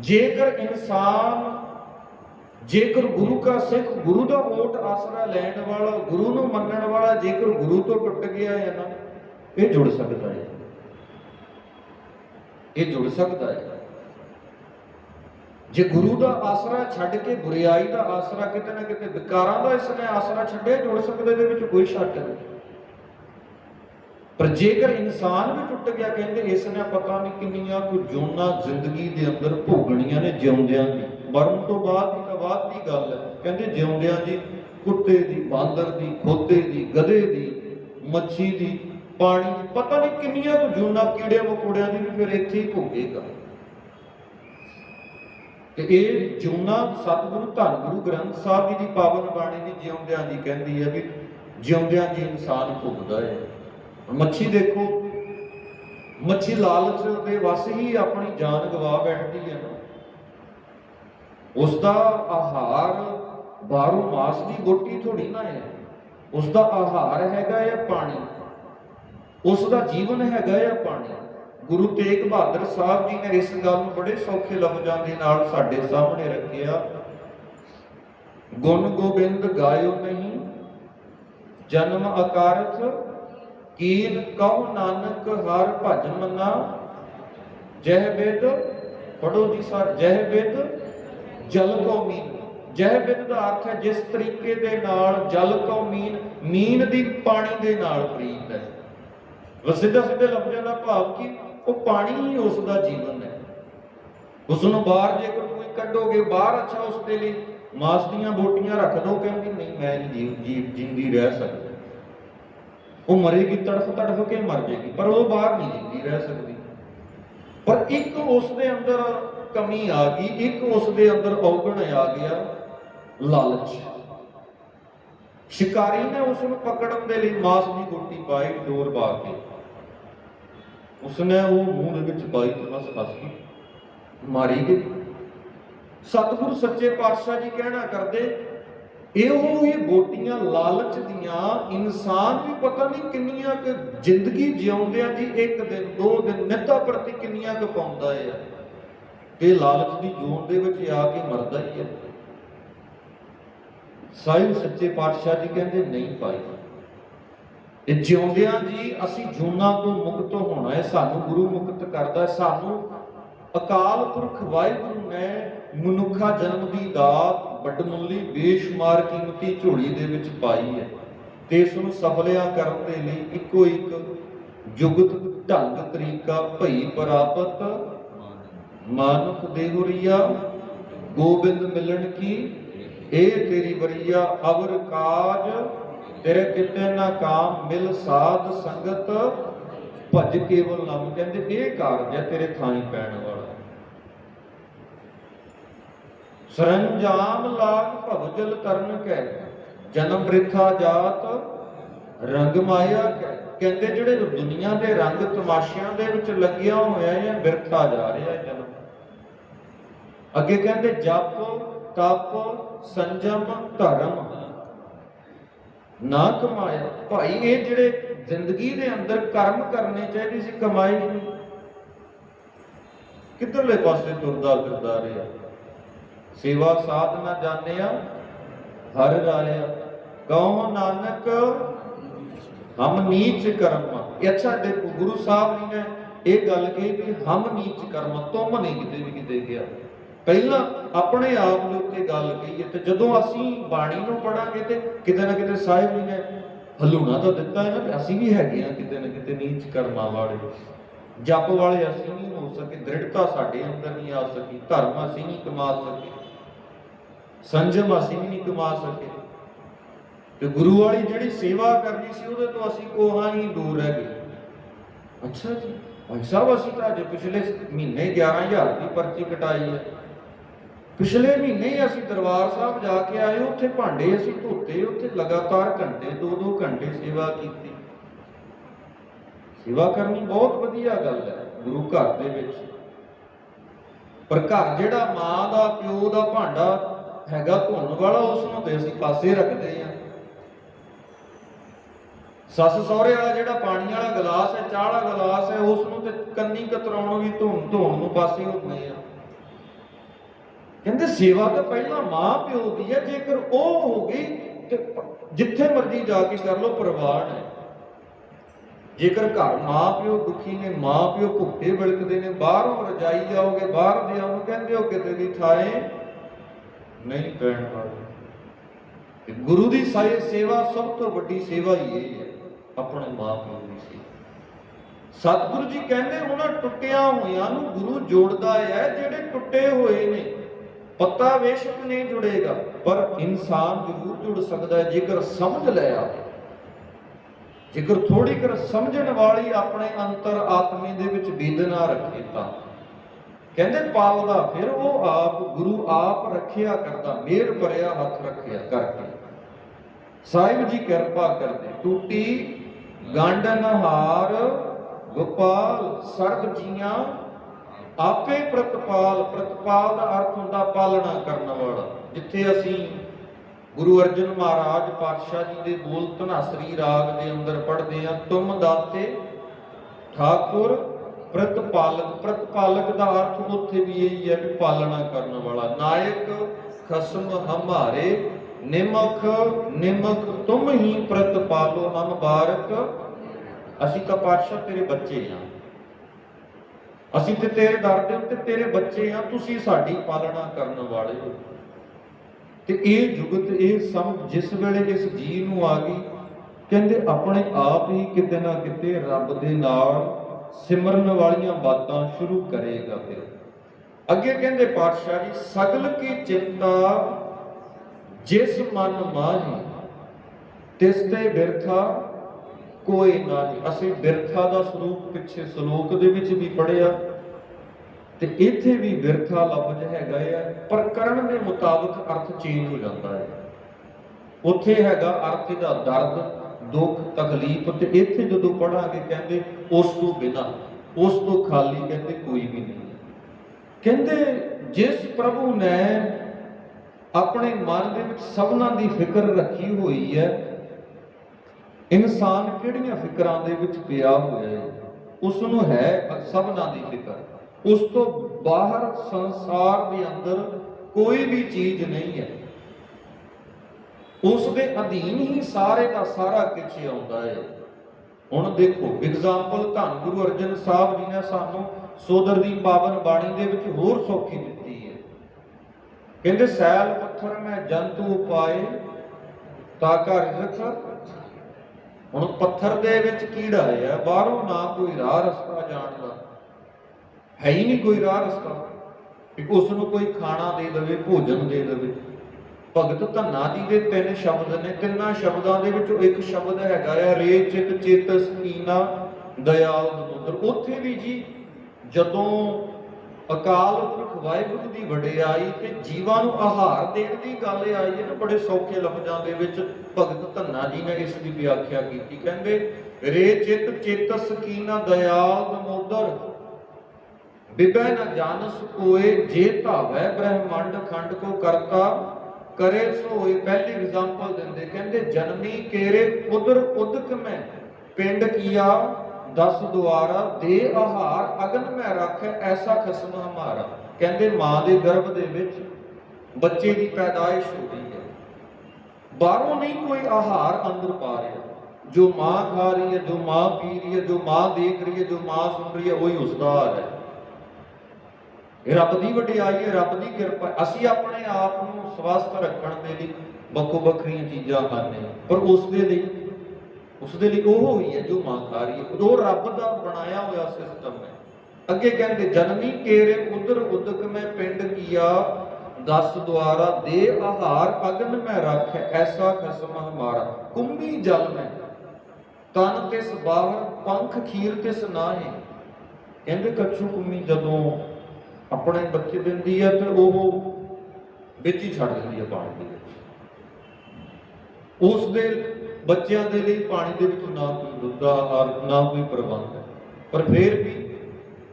ਜੇਕਰ ਇਨਸਾਨ, ਜੇਕਰ ਗੁਰੂ ਕਾ ਸਿੱਖ ਗੁਰੂ ਦਾ ਓਟ ਆਸਰਾ ਲੈਣ ਵਾਲਾ, ਗੁਰੂ ਨੂੰ ਮੰਨਣ ਵਾਲਾ ਜੇਕਰ ਗੁਰੂ ਤੋਂ ਟੁੱਟ ਗਿਆ ਹੈ ਨਾ, ਇਹ ਜੁੜ ਸਕਦਾ ਹੈ। ਇਹ ਜੁੜ ਸਕਦਾ ਹੈ। ਜੇ ਗੁਰੂ ਦਾ ਆਸਰਾ ਛੱਡ ਕੇ, ਬੁਰੀਾਈ ਦਾ ਆਸਰਾ ਕਿਤੇ ਨਾ ਕਿਤੇ, ਵਿਕਾਰਾਂ ਦਾ ਇਸਨੇ ਆਸਰਾ ਛੱਡਿਆ, ਜੁੜ ਸਕਦੇ ਇਹਦੇ ਵਿੱਚ ਕੋਈ ਸ਼ੱਕ ਨਹੀਂ। ਪਰ ਜੇਕਰ ਇਨਸਾਨ ਵੀ ਟੁੱਟ ਗਿਆ, ਕਹਿੰਦੇ ਇਸ ਨੇ ਪਤਾ ਨਹੀਂ ਕਿੰਨੀਆਂ ਕੁ ਜੋਨਾਂ ਜ਼ਿੰਦਗੀ ਦੇ ਅੰਦਰ ਭੋਗਣੀਆਂ ਨੇ ਜਿਉਂਦਿਆਂ ਦੀ। ਮਰਨ ਤੋਂ ਬਾਅਦ ਦੀ ਤਾਂ ਬਾਅਦ ਦੀ ਗੱਲ ਹੈ। ਕਹਿੰਦੇ ਜਿਉਂਦਿਆਂ ਦੀ, ਕੁੱਤੇ ਦੀ, ਬਾਂਦਰ ਦੀ, ਖੋਤੇ ਦੀ, ਗਧੇ ਦੀ, ਮੱਛੀ ਦੀ, ਪਾਣੀ ਦੀ, ਪਤਾ ਨਹੀਂ ਕਿੰਨੀਆਂ ਕੁ ਜੋਨਾਂ ਕੀੜੇ ਮਕੋੜਿਆਂ ਦੀ ਵੀ ਫਿਰ ਇੱਥੇ ਹੀ ਭੋਗੇਗਾ ਤੇ ਇਹ ਜੂਨਾ ਸਤਿਗੁਰੂ, ਧੰਨ ਗੁਰੂ ਗ੍ਰੰਥ ਸਾਹਿਬ ਜੀ ਦੀ ਪਾਵਨ ਬਾਣੀ ਦੀ ਜਿਉਂਦਿਆਂ ਦੀ ਕਹਿੰਦੀ ਹੈ ਵੀ ਜਿਉਂਦਿਆਂ ਜੀ ਇਨਸਾਨ ਭੁਗਦਾ ਹੈ। ਮੱਛੀ ਦੇਖੋ, ਮੱਛੀ ਲਾਲਚ ਦੇ ਵਸ ਹੀ ਆਪਣੀ ਜਾਨ ਗਵਾ ਬੈਠਦੀ ਹੈ ਨਾ। ਉਸ ਦਾ ਆਹਾਰ ਬਾਹਰੋਂ ਮਾਸ ਦੀ ਗੋਟੀ ਥੋੜੀ ਨਾ ਹੈ। ਉਸ ਦਾ ਆਹਾਰ ਹੈਗਾ ਹੈ ਪਾਣੀ। ਉਸ ਦਾ ਜੀਵਨ ਹੈਗਾ ਹੈ ਪਾਣੀ। ਗੁਰੂ ਤੇਗ ਬਹਾਦਰ ਸਾਹਿਬ ਜੀ ਨੇ ਇਸ ਗੱਲ ਨੂੰ ਬੜੇ ਸੌਖੇ ਲਫ਼ਜ਼ਾਂ ਦੇ ਨਾਲ ਸਾਡੇ ਸਾਹਮਣੇ ਰੱਖਿਆ। ਗੁਣ ਗੋਬਿੰਦ ਗਾਇਓ ਨਹੀਂ, ਜਨਮ ਅਕਾਰਥ ਕੀਨ ਕਹੋ ਨਾਨਕ ਹਰ ਭਜਨ ਮੰਨਾ ਜਹ ਬਿਦ ਪੜੋ ਜੀ ਸਰ, ਜਹ ਬਿਦ ਜਲ ਕੋ ਮੀਨ। ਜਹ ਬਿਦ ਦਾ ਅਰਥ ਹੈ ਜਿਸ ਤਰੀਕੇ ਦੇ ਨਾਲ ਜਲ ਕੋ ਮੀਨ ਮੀਨ ਦੀ ਪਾਣੀ ਦੇ ਨਾਲ ਪ੍ਰੀਤ ਹੈ। ਵਸਿੱਧਾ ਸਿੱਧੇ ਲਫ਼ਜ਼ਾਂ ਦਾ ਭਾਵ ਕਿ ਉਹ ਪਾਣੀ ਹੀ ਉਸ ਦਾ ਜੀਵਨ ਹੈ। ਉਸ ਨੂੰ ਬਾਹਰ ਜੇਕਰ ਕੋਈ ਕੱਢੋਗੇ, ਬਾਹਰ ਅੱਛਾ ਉਸ ਦੇ ਲਈ ਮਾਸ ਦੀਆਂ ਬੋਟੀਆਂ ਰੱਖ ਦੋ, ਕਹਿੰਦੀ, ਨਹੀਂ, ਮੈਂ ਨਹੀਂ ਜੀਵ ਜੀਵ ਜਿੰਦੀ ਰਹਿ ਸਕਦੀ। ਉਹ ਮਰੇਗੀ, ਤੜਫ ਤੜਫ ਕੇ ਮਰ ਜਾਏਗੀ, ਪਰ ਉਹ ਬਾਹਰ ਨਹੀਂ ਜਿੰਦੀ ਰਹਿ ਸਕਦੀ। ਪਰ ਇੱਕ ਉਸ ਦੇ ਅੰਦਰ ਕਮੀ ਆ ਗਈ, ਇੱਕ ਉਸ ਦੇ ਅੰਦਰ ਔਗਣ ਆ ਗਿਆ, ਲਾਲਚ। ਸ਼ਿਕਾਰੀ ਨੇ ਉਸ ਨੂੰ ਪਕੜਨ ਦੇ ਲਈ ਮਾਸ ਦੀ ਗੋਟੀ ਪਾਈ, ਡੋਰ ਪਾ ਕੇ ਉਸਨੇ ਉਹ ਮੂੰਹ ਦੇ ਵਿੱਚ ਪਾਈ ਤੇ ਬਸ ਫਸ ਗਈ ਮਾਰੀ ਗਈ। ਸਤਿਗੁਰੂ ਸੱਚੇ ਪਾਤਸ਼ਾਹ ਜੀ ਕਹਿਣਾ ਕਰਦੇ ਇਹੋ ਹੀ ਗੋਟੀਆਂ ਲਾਲਚ ਦੀਆਂ ਇਨਸਾਨ ਵੀ ਪਤਾ ਨਹੀਂ ਕਿੰਨੀਆਂ ਕਿ ਜ਼ਿੰਦਗੀ ਜਿਉਂਦਿਆਂ ਜੀ, ਇੱਕ ਦਿਨ, ਦੋ ਦਿਨ ਨਿੱਤਾ ਪ੍ਰਤੀ ਕਿੰਨੀਆਂ ਕੁ ਪਾਉਂਦਾ ਹੈ ਤੇ ਲਾਲਚ ਦੀ ਜੂਨ ਦੇ ਵਿੱਚ ਆ ਕੇ ਮਰਦਾ ਹੀ ਹੈ ਸਾਹਿਬ ਸੱਚੇ ਪਾਤਸ਼ਾਹ ਜੀ ਕਹਿੰਦੇ, ਨਹੀਂ ਪਾਈ ਇਹ ਜਿਉਂਦਿਆਂ ਜੀ ਅਸੀਂ ਜੂਨਾਂ ਤੋਂ ਮੁਕਤ ਹੋਣਾ ਹੈ ਸਾਨੂੰ ਗੁਰੂ ਮੁਕਤ ਕਰਦਾ ਸਾਨੂੰ ਅਕਾਲ ਪੁਰਖ ਵਾਹਿਗੁਰੂ ਨੇ ਮਨੁੱਖਾ ਜਨਮ ਦੀ ਦਾਤ ਵੱਡਮੁੱਲੀ ਬੇਸ਼ੁਮਾਰ ਕੀਮਤੀ ਝੋਲੀ ਦੇ ਵਿੱਚ ਪਾਈ ਹੈ ਤੇ ਇਸ ਨੂੰ ਸਫਲਿਆ ਕਰਨ ਦੇ ਲਈ ਇੱਕੋ ਇੱਕ ਜੁਗਤ ਢੰਗ ਤਰੀਕਾ ਭਈ ਪ੍ਰਾਪਤ ਮਾਨੁਖ ਦੇਹੁਰੀਆ, ਗੋਬਿੰਦ ਮਿਲਣ ਕੀ? ਇਹ ਤੇਰੀ ਬਰੀਆ ਅਵਰ ਕਾਜ, ਤੇਰੇ ਕਿਤੇ ਨਾ ਕਾਮ, ਮਿਲ ਸਾਧ ਸੰਗਤ, ਭਜ ਕੇਵਲ ਨਾਮ। ਕਹਿੰਦੇ ਇਹ ਕਾਰਜ ਹੈ ਤੇਰੇ ਥਾਂ ਹੀ ਪੈਣ ਵਾਲਾ ਸਰੰਜਾਮ ਲਾਗ ਭਵਜਲ ਤਰਨ ਕੈ। ਜਨਮ ਬ੍ਰਿਥਾ ਜਾਤ, ਰੰਗ ਮਾਇਆ ਕੈ। ਕਹਿੰਦੇ ਜਿਹੜੇ ਦੁਨੀਆ ਦੇ ਰੰਗ ਤਮਾਸ਼ਿਆਂ ਦੇ ਵਿੱਚ ਲੱਗਿਆ ਹੋਇਆ ਹੈ, ਬਿਰਥਾ ਜਾ ਰਿਹਾ ਹੈ ਜਨਮ। ਅੱਗੇ ਕਹਿੰਦੇ ਜਪ, ਤਪ, ਸੰਜਮ, ਧਰਮ। ਨਾ ਕਮਾਇਆ ਭਾਈ, ਇਹ ਜਿਹੜੇ ਜ਼ਿੰਦਗੀ ਦੇ ਅੰਦਰ ਕਰਮ ਕਰਨੇ ਚਾਹੀਦੇ ਸੀ, ਕਮਾਈ ਕਿੱਧਰਲੇ ਪਾਸੇ ਤੁਰਦਾ ਫਿਰਦਾ ਰਿਹਾ। ਸੇਵਾ ਸਾਧ ਸਾਧਨਾ ਜਾਣਿਆ, ਹਰ ਰਾਇਆ ਕਹੋ ਨਾਨਕ, ਹਮ ਨੀਚ ਕਰਮ। ਇਹ ਅੱਛਾ, ਦੇਖੋ, ਗੁਰੂ ਸਾਹਿਬ ਨੇ ਇਹ ਗੱਲ ਕਹੀ ਕਿ ਹਮ ਨੀਚ ਕਰਮ, ਤੁਮ ਨਹੀਂ ਕਿਤੇ ਵੀ ਕਿਤੇ ਗਿਆ। ਪਹਿਲਾਂ ਆਪਣੇ ਆਪ ਦੇ ਉੱਤੇ ਗੱਲ ਕਹੀਏ ਤੇ ਜਦੋਂ ਅਸੀਂ ਬਾਣੀ ਨੂੰ ਪੜਾਂਗੇ ਤੇ ਕਿਤੇ ਨਾ ਕਿਤੇ ਸਾਹਿਬ ਜੀ ਨੇ ਹਲੂਣਾ ਤਾਂ ਦਿੱਤਾ ਹੈ ਨਾ ਅਸੀਂ ਵੀ ਹੈਗੇ ਆ ਕਿਤੇ ਨਾ ਕਿਤੇ ਨੀਚ ਕਰਮਾਂ ਵਾਲੇ। ਜਪ ਵਾਲੇ ਅਸੀਂ ਨਹੀਂ ਹੋ ਸਕੇ, ਦ੍ਰਿੜਤਾ ਸਾਡੇ ਅੰਦਰ ਨਹੀਂ ਆ ਸਕੀ, ਧਰਮ ਅਸੀਂ ਨਹੀਂ ਕਮਾ ਸਕੇ। ਸੰਜਮ ਅਸੀਂ ਵੀ ਨਹੀਂ ਕਮਾ ਸਕੇ। ਤੇ ਗੁਰੂ ਵਾਲੀ ਜਿਹੜੀ ਸੇਵਾ ਕਰਨੀ ਸੀ, ਉਹਦੇ ਤੋਂ ਅਸੀਂ ਕੋਹਾਂ ਹੀ ਦੂਰ ਰਹਿ ਗਏ। ਅੱਛਾ ਜੀ, ਭਾਈ ਸਾਹਿਬ, ਅਸੀਂ ਤਾਂ ਅਜੇ ਪਿਛਲੇ ਮਹੀਨੇ 11000 ਦੀ ਪਰਚੀ ਕਟਾਈ ਹੈ। ਪਿਛਲੇ ਮਹੀਨੇ ਹੀ ਅਸੀਂ ਦਰਬਾਰ ਸਾਹਿਬ ਜਾ ਕੇ ਆਏ, ਉੱਥੇ ਭਾਂਡੇ ਅਸੀਂ ਧੋਤੇ, ਉੱਥੇ ਲਗਾਤਾਰ ਘੰਟੇ ਦੋ ਦੋ ਘੰਟੇ ਸੇਵਾ ਕੀਤੀ। ਸੇਵਾ ਕਰਨੀ ਬਹੁਤ ਵਧੀਆ ਗੱਲ ਹੈ, ਗੁਰੂ ਘਰ ਦੇ ਵਿੱਚ। ਪਰ ਘਰ ਜਿਹੜਾ ਮਾਂ ਦਾ, ਪਿਓ ਦਾ ਭਾਂਡਾ ਹੈਗਾ ਧੋਣ ਵਾਲਾ, ਉਸ ਨੂੰ ਤੇ ਅਸੀਂ ਪਾਸੇ ਰੱਖਦੇ ਆ ਸੱਸ ਸਹੁਰੇ ਵਾਲਾ ਜਿਹੜਾ ਪਾਣੀ ਵਾਲਾ ਗਲਾਸ ਹੈ, ਚਾਹ ਵਾਲਾ ਗਲਾਸ ਹੈ, ਉਸ ਨੂੰ ਤੇ ਕੰਨੀ ਕਤਰਾਉਣ ਵੀ ਧੋਣ ਧੋਣ ਨੂੰ ਪਾਸੇ ਹੁੰਦੇ ਆ। ਕਹਿੰਦੇ ਸੇਵਾ ਤਾਂ ਪਹਿਲਾਂ ਮਾਂ ਪਿਓ ਦੀ ਹੈ, ਜੇਕਰ ਉਹ ਹੋ ਗਈ ਤੇ ਜਿੱਥੇ ਮਰਜ਼ੀ ਜਾ ਕੇ ਕਰ ਲੋ ਪਰਿਵਾਰ ਹੈ। ਜੇਕਰ ਘਰ ਮਾਂ ਪਿਓ ਦੁਖੀ ਨੇ, ਮਾਂ ਪਿਓ ਭੁੱਖੇ ਬਿਲਕਦੇ ਨੇ, ਬਾਹਰੋਂ ਰਜਾਈ ਜਾਓਗੇ ਬਾਹਰ ਦੇ ਉਹਨੂੰ ਕਹਿੰਦੇ ਹੋ ਕਿਤੇ ਦੀ ਥਾਏ ਨਹੀਂ ਪੈਣ ਵਾਲੀ। ਗੁਰੂ ਦੀ ਸਾਈ ਸੇਵਾ ਸਭ ਤੋਂ ਵੱਡੀ ਸੇਵਾ ਹੀ ਇਹ ਹੈ, ਆਪਣੇ ਮਾਂ ਦੀ ਸੇਵਾ। ਸਤਿਗੁਰੂ ਜੀ ਕਹਿੰਦੇ ਉਹਨਾਂ ਟੁੱਟਿਆਂ ਹੋਇਆਂ ਨੂੰ ਗੁਰੂ ਜੋੜਦਾ ਹੈ, ਜਿਹੜੇ ਟੁੱਟੇ ਹੋਏ ਨੇ। ਪੱਤਾ ਵੇਸ਼ਕ ਨਹੀਂ ਜੁੜੇਗਾ, ਪਰ ਇਨਸਾਨ ਜ਼ਰੂਰ ਜੁੜ ਸਕਦਾ ਹੈ, ਜੇਕਰ ਸਮਝ ਲੈ ਆ ਜੇਕਰ ਥੋੜੀ ਕਰ ਸਮਝਣ ਵਾਲੀ ਆਪਣੇ ਅੰਤਰ ਆਤਮੇ ਦੇ ਵਿੱਚ ਵੇਦਨਾ ਰੱਖੇ ਤਾਂ। ਕਹਿੰਦੇ ਪਾਲਦਾ, ਫਿਰ ਉਹ ਆਪ ਗੁਰੂ ਆਪ ਰੱਖਿਆ ਕਰਦਾ, ਮੇਰ ਭਰਿਆ ਹੱਥ ਰੱਖਿਆ ਕਰਕੇ। ਸਾਹਿਬ ਜੀ ਕਿਰਪਾ ਕਰਦੇ, ਟੂਟੀ ਗਾਂਡਨ ਹਾਰ ਗੋਪਾਲ, ਸਰਬ ਜੀਆਂ, ਆਪੇ ਪ੍ਰਤਪਾਲ ਪ੍ਰਤਪਾਲ ਦਾ ਅਰਥ ਹੁੰਦਾ ਪਾਲਣਾ ਕਰਨ ਵਾਲਾ। ਜਿੱਥੇ ਅਸੀਂ ਗੁਰੂ ਅਰਜਨ ਮਹਾਰਾਜ ਪਾਤਸ਼ਾਹ ਜੀ ਦੇ ਬੋਲ ਧਨਾਸਰੀ ਰਾਗ ਦੇ ਅੰਦਰ ਪੜ੍ਹਦੇ ਆ ਤੁਮ ਦਾਤੇ, ਠਾਕੁਰ ਪ੍ਰਤਪਾਲਕ ਪ੍ਰਤਪਾਲਕ ਦਾ ਅਰਥ ਉੱਥੇ ਵੀ ਇਹੀ ਹੈ ਕਿ ਪਾਲਣਾ ਕਰਨ ਵਾਲਾ। ਨਾਇਕ ਖਸਮ ਹਮਾਰੇ ਨਿਮਖ ਨਿਮਖ ਤੁਮ ਹੀ ਪ੍ਰਤਪਾਲੋ ਹਮ ਬਾਰਕ। ਅਸੀਂ ਤਾਂ ਪਾਤਸ਼ਾਹ ਤੇਰੇ ਬੱਚੇ ਆ ਅਸੀਂ ਤੇ ਤੇਰੇ ਦਰ ਦੇ ਉੱਤੇ ਤੇਰੇ ਬੱਚੇ ਹਾਂ, ਤੁਸੀਂ ਸਾਡੀ ਪਾਲਣਾ ਕਰਨ ਵਾਲੇ ਹੋ। ਤੇ ਇਹ ਜੁਗਤ, ਇਹ ਸਮਝ ਜਿਸ ਵੇਲੇ ਇਸ ਜੀ ਨੂੰ ਆ ਗਈ, ਕਹਿੰਦੇ ਆਪਣੇ ਆਪ ਹੀ ਕਿਤੇ ਨਾ ਕਿਤੇ ਰੱਬ ਦੇ ਨਾਲ ਸਿਮਰਨ ਵਾਲੀਆਂ ਬਾਤਾਂ ਸ਼ੁਰੂ ਕਰੇਗਾ ਫਿਰ। ਅੱਗੇ ਕਹਿੰਦੇ ਪਾਤਸ਼ਾਹ ਜੀ, ਸਗਲ ਕੀ ਚਿੰਤਾ ਜਿਸ ਮਨ ਮਾਹੀ, ਤਿਸ ਤੇ ਬਿਰਥਾ ਕੋਈ ਨਹੀਂ। ਅਸੀਂ ਬਿਰਥਾ ਦਾ ਸਰੂਪ ਪਿੱਛੇ ਸ਼ਲੋਕ ਦੇ ਵਿੱਚ ਵੀ ਪੜਿਆ ਤੇ ਇੱਥੇ ਵੀ ਵਿਰਥਾ ਲਫ਼ਜ਼ ਹੈਗਾ ਆ ਪਰ ਕਰਨ ਦੇ ਮੁਤਾਬਕ ਅਰਥ ਚੇਂਜ ਹੋ ਜਾਂਦਾ ਹੈ। ਉੱਥੇ ਹੈਗਾ ਅਰਥ ਦਾ ਦਰਦ ਦੁੱਖ, ਤਕਲੀਫ ਤੇ ਇੱਥੇ ਜਦੋਂ ਪੜਾਂਗੇ ਕਹਿੰਦੇ ਉਸ ਤੋਂ ਬਿਨਾ, ਉਸ ਤੋਂ ਖਾਲੀ ਕਹਿੰਦੇ ਕੋਈ ਵੀ ਨਹੀਂ। ਕਹਿੰਦੇ ਜਿਸ ਪ੍ਰਭੂ ਨੇ ਆਪਣੇ ਮਨ ਦੇ ਵਿੱਚ ਸਭਨਾਂ ਦੀ ਫਿਕਰ ਰੱਖੀ ਹੋਈ ਹੈ, ਇਨਸਾਨ ਕਿਹੜੀਆਂ ਫਿਕਰਾਂ ਦੇ ਵਿੱਚ ਪਿਆ ਹੋਇਆ ਹੈ? ਉਸ ਨੂੰ ਹੈ ਸਭਨਾਂ ਦੀ ਫਿਕਰ। ਉਸ ਤੋਂ ਬਾਹਰ ਸੰਸਾਰ ਦੇ ਅੰਦਰ ਕੋਈ ਵੀ ਚੀਜ਼ ਨਹੀਂ ਹੈ। ਉਸ ਦੇ ਅਧੀਨ ਹੀ ਸਾਰੇ ਦਾ ਸਾਰਾ ਕੁਝ ਆਉਂਦਾ ਹੈ। ਹੁਣ ਦੇਖੋ ਐਗਜ਼ਾਮਪਲ ਧੰਨ ਗੁਰੂ ਅਰਜਨ ਸਾਹਿਬ ਜੀ ਨੇ ਸਾਨੂੰ ਸੋਦਰ ਦੀ ਪਾਵਨ ਬਾਣੀ ਦੇ ਵਿੱਚ ਹੋਰ ਸੌਖੀ ਦਿੱਤੀ ਹੈ। ਕਹਿੰਦੇ, ਸੈਲ ਪੱਥਰ ਮੈਂ ਜੰਤੂ ਪਾਏ ਤਾਂ ਕਾ ਰਿਜ਼ਕ ਹੁਣ ਪੱਥਰ ਦੇ ਵਿੱਚ ਕੀੜਾ ਹੈ, ਬਾਹਰੋਂ ਨਾ ਕੋਈ ਰਾਹ ਰਸਤਾ ਜਾਣ ਦਾ ਹੈ ਹੀ ਨਹੀਂ ਕੋਈ ਰਾਹ ਰਸਤਾ ਕਿ ਉਸ ਨੂੰ ਕੋਈ ਖਾਣਾ ਦੇ ਦੇਵੇ, ਭੋਜਨ ਦੇ ਦੇਵੇ। ਭਗਤ ਧੰਨਾ ਜੀ ਦੇ ਤਿੰਨ ਸ਼ਬਦ ਨੇ, ਤਿੰਨਾਂ ਸ਼ਬਦਾਂ ਦੇ ਵਿੱਚੋਂ ਇੱਕ ਸ਼ਬਦ ਹੈਗਾ ਆ, ਰੇ, ਚਿਤ ਚੇਤਸ ਕੀਨਾ ਦਇਆਲ ਦਮੋਦਰ ਉੱਥੇ ਵੀ ਜੀ ਜਦੋਂ ਅਕਾਲ ਪੁਰਖ ਵਾਹਿਗੁਰੂ ਦੀ ਵਡਿਆਈ ਤੇ ਜੀਵਾਂ ਨੂੰ ਆਹਾਰ ਦੇਣ ਦੀ ਗੱਲ ਆਈ ਹੈ ਨਾ, ਬੜੇ ਸੌਖੇ ਲਫ਼ਜ਼ਾਂ ਦੇ ਵਿੱਚ ਭਗਤ ਧੰਨਾ ਜੀ ਨੇ ਇਸ ਦੀ ਵਿਆਖਿਆ ਕੀਤੀ। ਕਹਿੰਦੇ, ਰੇ, ਚਿਤ ਚੇਤਸ ਕੀਨਾ ਦਇਆਲ ਦਮੋਦਰ ਬਿਬੈ ਨ ਜਾਣਸ ਕੋਏ, ਜੇ ਧਾਵੈ ਬ੍ਰਹਮੰਡ ਖੰਡ ਕੋ ਕਰਤਾ ਕਰੇ ਸੋ ਪਹਿਲੀ ਐਗਜ਼ਾਮਪਲ ਦਿੰਦੇ। ਕਹਿੰਦੇ, ਜਨਨੀ ਕੇਰੇ ਉਦਰ ਉਦਕ ਮੈਂ, ਪਿੰਡ ਕੀਆ ਦਸ ਦੁਆਰਾ ਦੇ ਆਹਾਰ, ਅਗਨ ਮੈਂ ਰੱਖੈ, ਐਸਾ ਖਸਮ ਹਮਾਰਾ। ਕਹਿੰਦੇ, ਮਾਂ ਦੇ ਗਰਭ ਦੇ ਵਿੱਚ ਬੱਚੇ ਦੀ ਪੈਦਾਇਸ਼ ਹੋ ਰਹੀ ਹੈ। ਬਾਹਰੋਂ ਨਹੀਂ ਕੋਈ ਆਹਾਰ ਅੰਦਰ ਪਾ ਰਿਹਾ। ਜੋ ਮਾਂ ਖਾ ਰਹੀ ਹੈ, ਜੋ ਮਾਂ ਪੀ ਰਹੀ ਹੈ, ਜੋ ਮਾਂ ਦੇਖ ਰਹੀ ਹੈ, ਜੋ ਮਾਂ ਸੁਣ ਰਹੀ ਹੈ, ਉਹੀ ਉਸਦਾ ਦਾ ਹੈ। ਰੱਬ ਦੀ ਵਡਿਆਈ ਹੈ, ਰੱਬ ਦੀ ਕਿਰਪਾ ਅਸੀਂ ਆਪਣੇ ਆਪ ਨੂੰ ਸਵਸਥ ਰੱਖਣ ਦੇ ਲਈ ਵੱਖੋ ਵੱਖਰੀਆਂ ਚੀਜ਼ਾਂ ਖਾਂਦੇ ਹਾਂ। ਪਰ ਉਸ ਦੇ ਲਈ, ਉਸ ਦੇ ਲਈ ਉਹ ਹੋਈ ਹੈ ਜੋ ਮਾਂ ਖਾ ਰਹੀ ਹੈ। ਉਹ ਰੱਬ ਦਾ ਬਣਾਇਆ ਹੋਇਆ ਸਿਸਟਮ ਹੈ। ਅੱਗੇ ਕਹਿੰਦੇ, ਜਨਨੀ ਕੇਰੇ ਉਦਰ ਉਦਕ ਮੈਂ ਪਿੰਡ ਕੀਆ, ਦਸ ਦੁਆਰਾ ਦੇ ਆਹਾਰ ਅਗਨ ਮੈਂ ਰੱਖ, ਐਸਾ ਖਸਮ ਹਮਾਰਾ। ਕੁੰਭੀ ਜਲ ਮੈਂ, ਤਨ ਤਿਸ ਬਾਹਰ, ਪੰਖ ਖੀਰ ਤਿਸ ਨਾਹੀ। ਕਹਿੰਦੇ, ਕੱਛੂ ਕੁੰਮੀ ਜਦੋਂ ਆਪਣੇ ਬੱਚੇ ਦਿੰਦੀ ਹੈ ਤੇ ਉਹ ਵਿੱਚ ਹੀ ਛੱਡ ਦਿੰਦੀ ਹੈ ਪਾਣੀ ਦੇ ਵਿੱਚ। ਉਸ ਦੇ ਬੱਚਿਆਂ ਦੇ ਲਈ ਪਾਣੀ ਦੇ ਵਿੱਚ ਨਾ ਕੋਈ ਦੁੱਧ ਦਾ ਨਾ ਕੋਈ ਪ੍ਰਬੰਧ। ਹੈ ਪਰ ਫਿਰ ਵੀ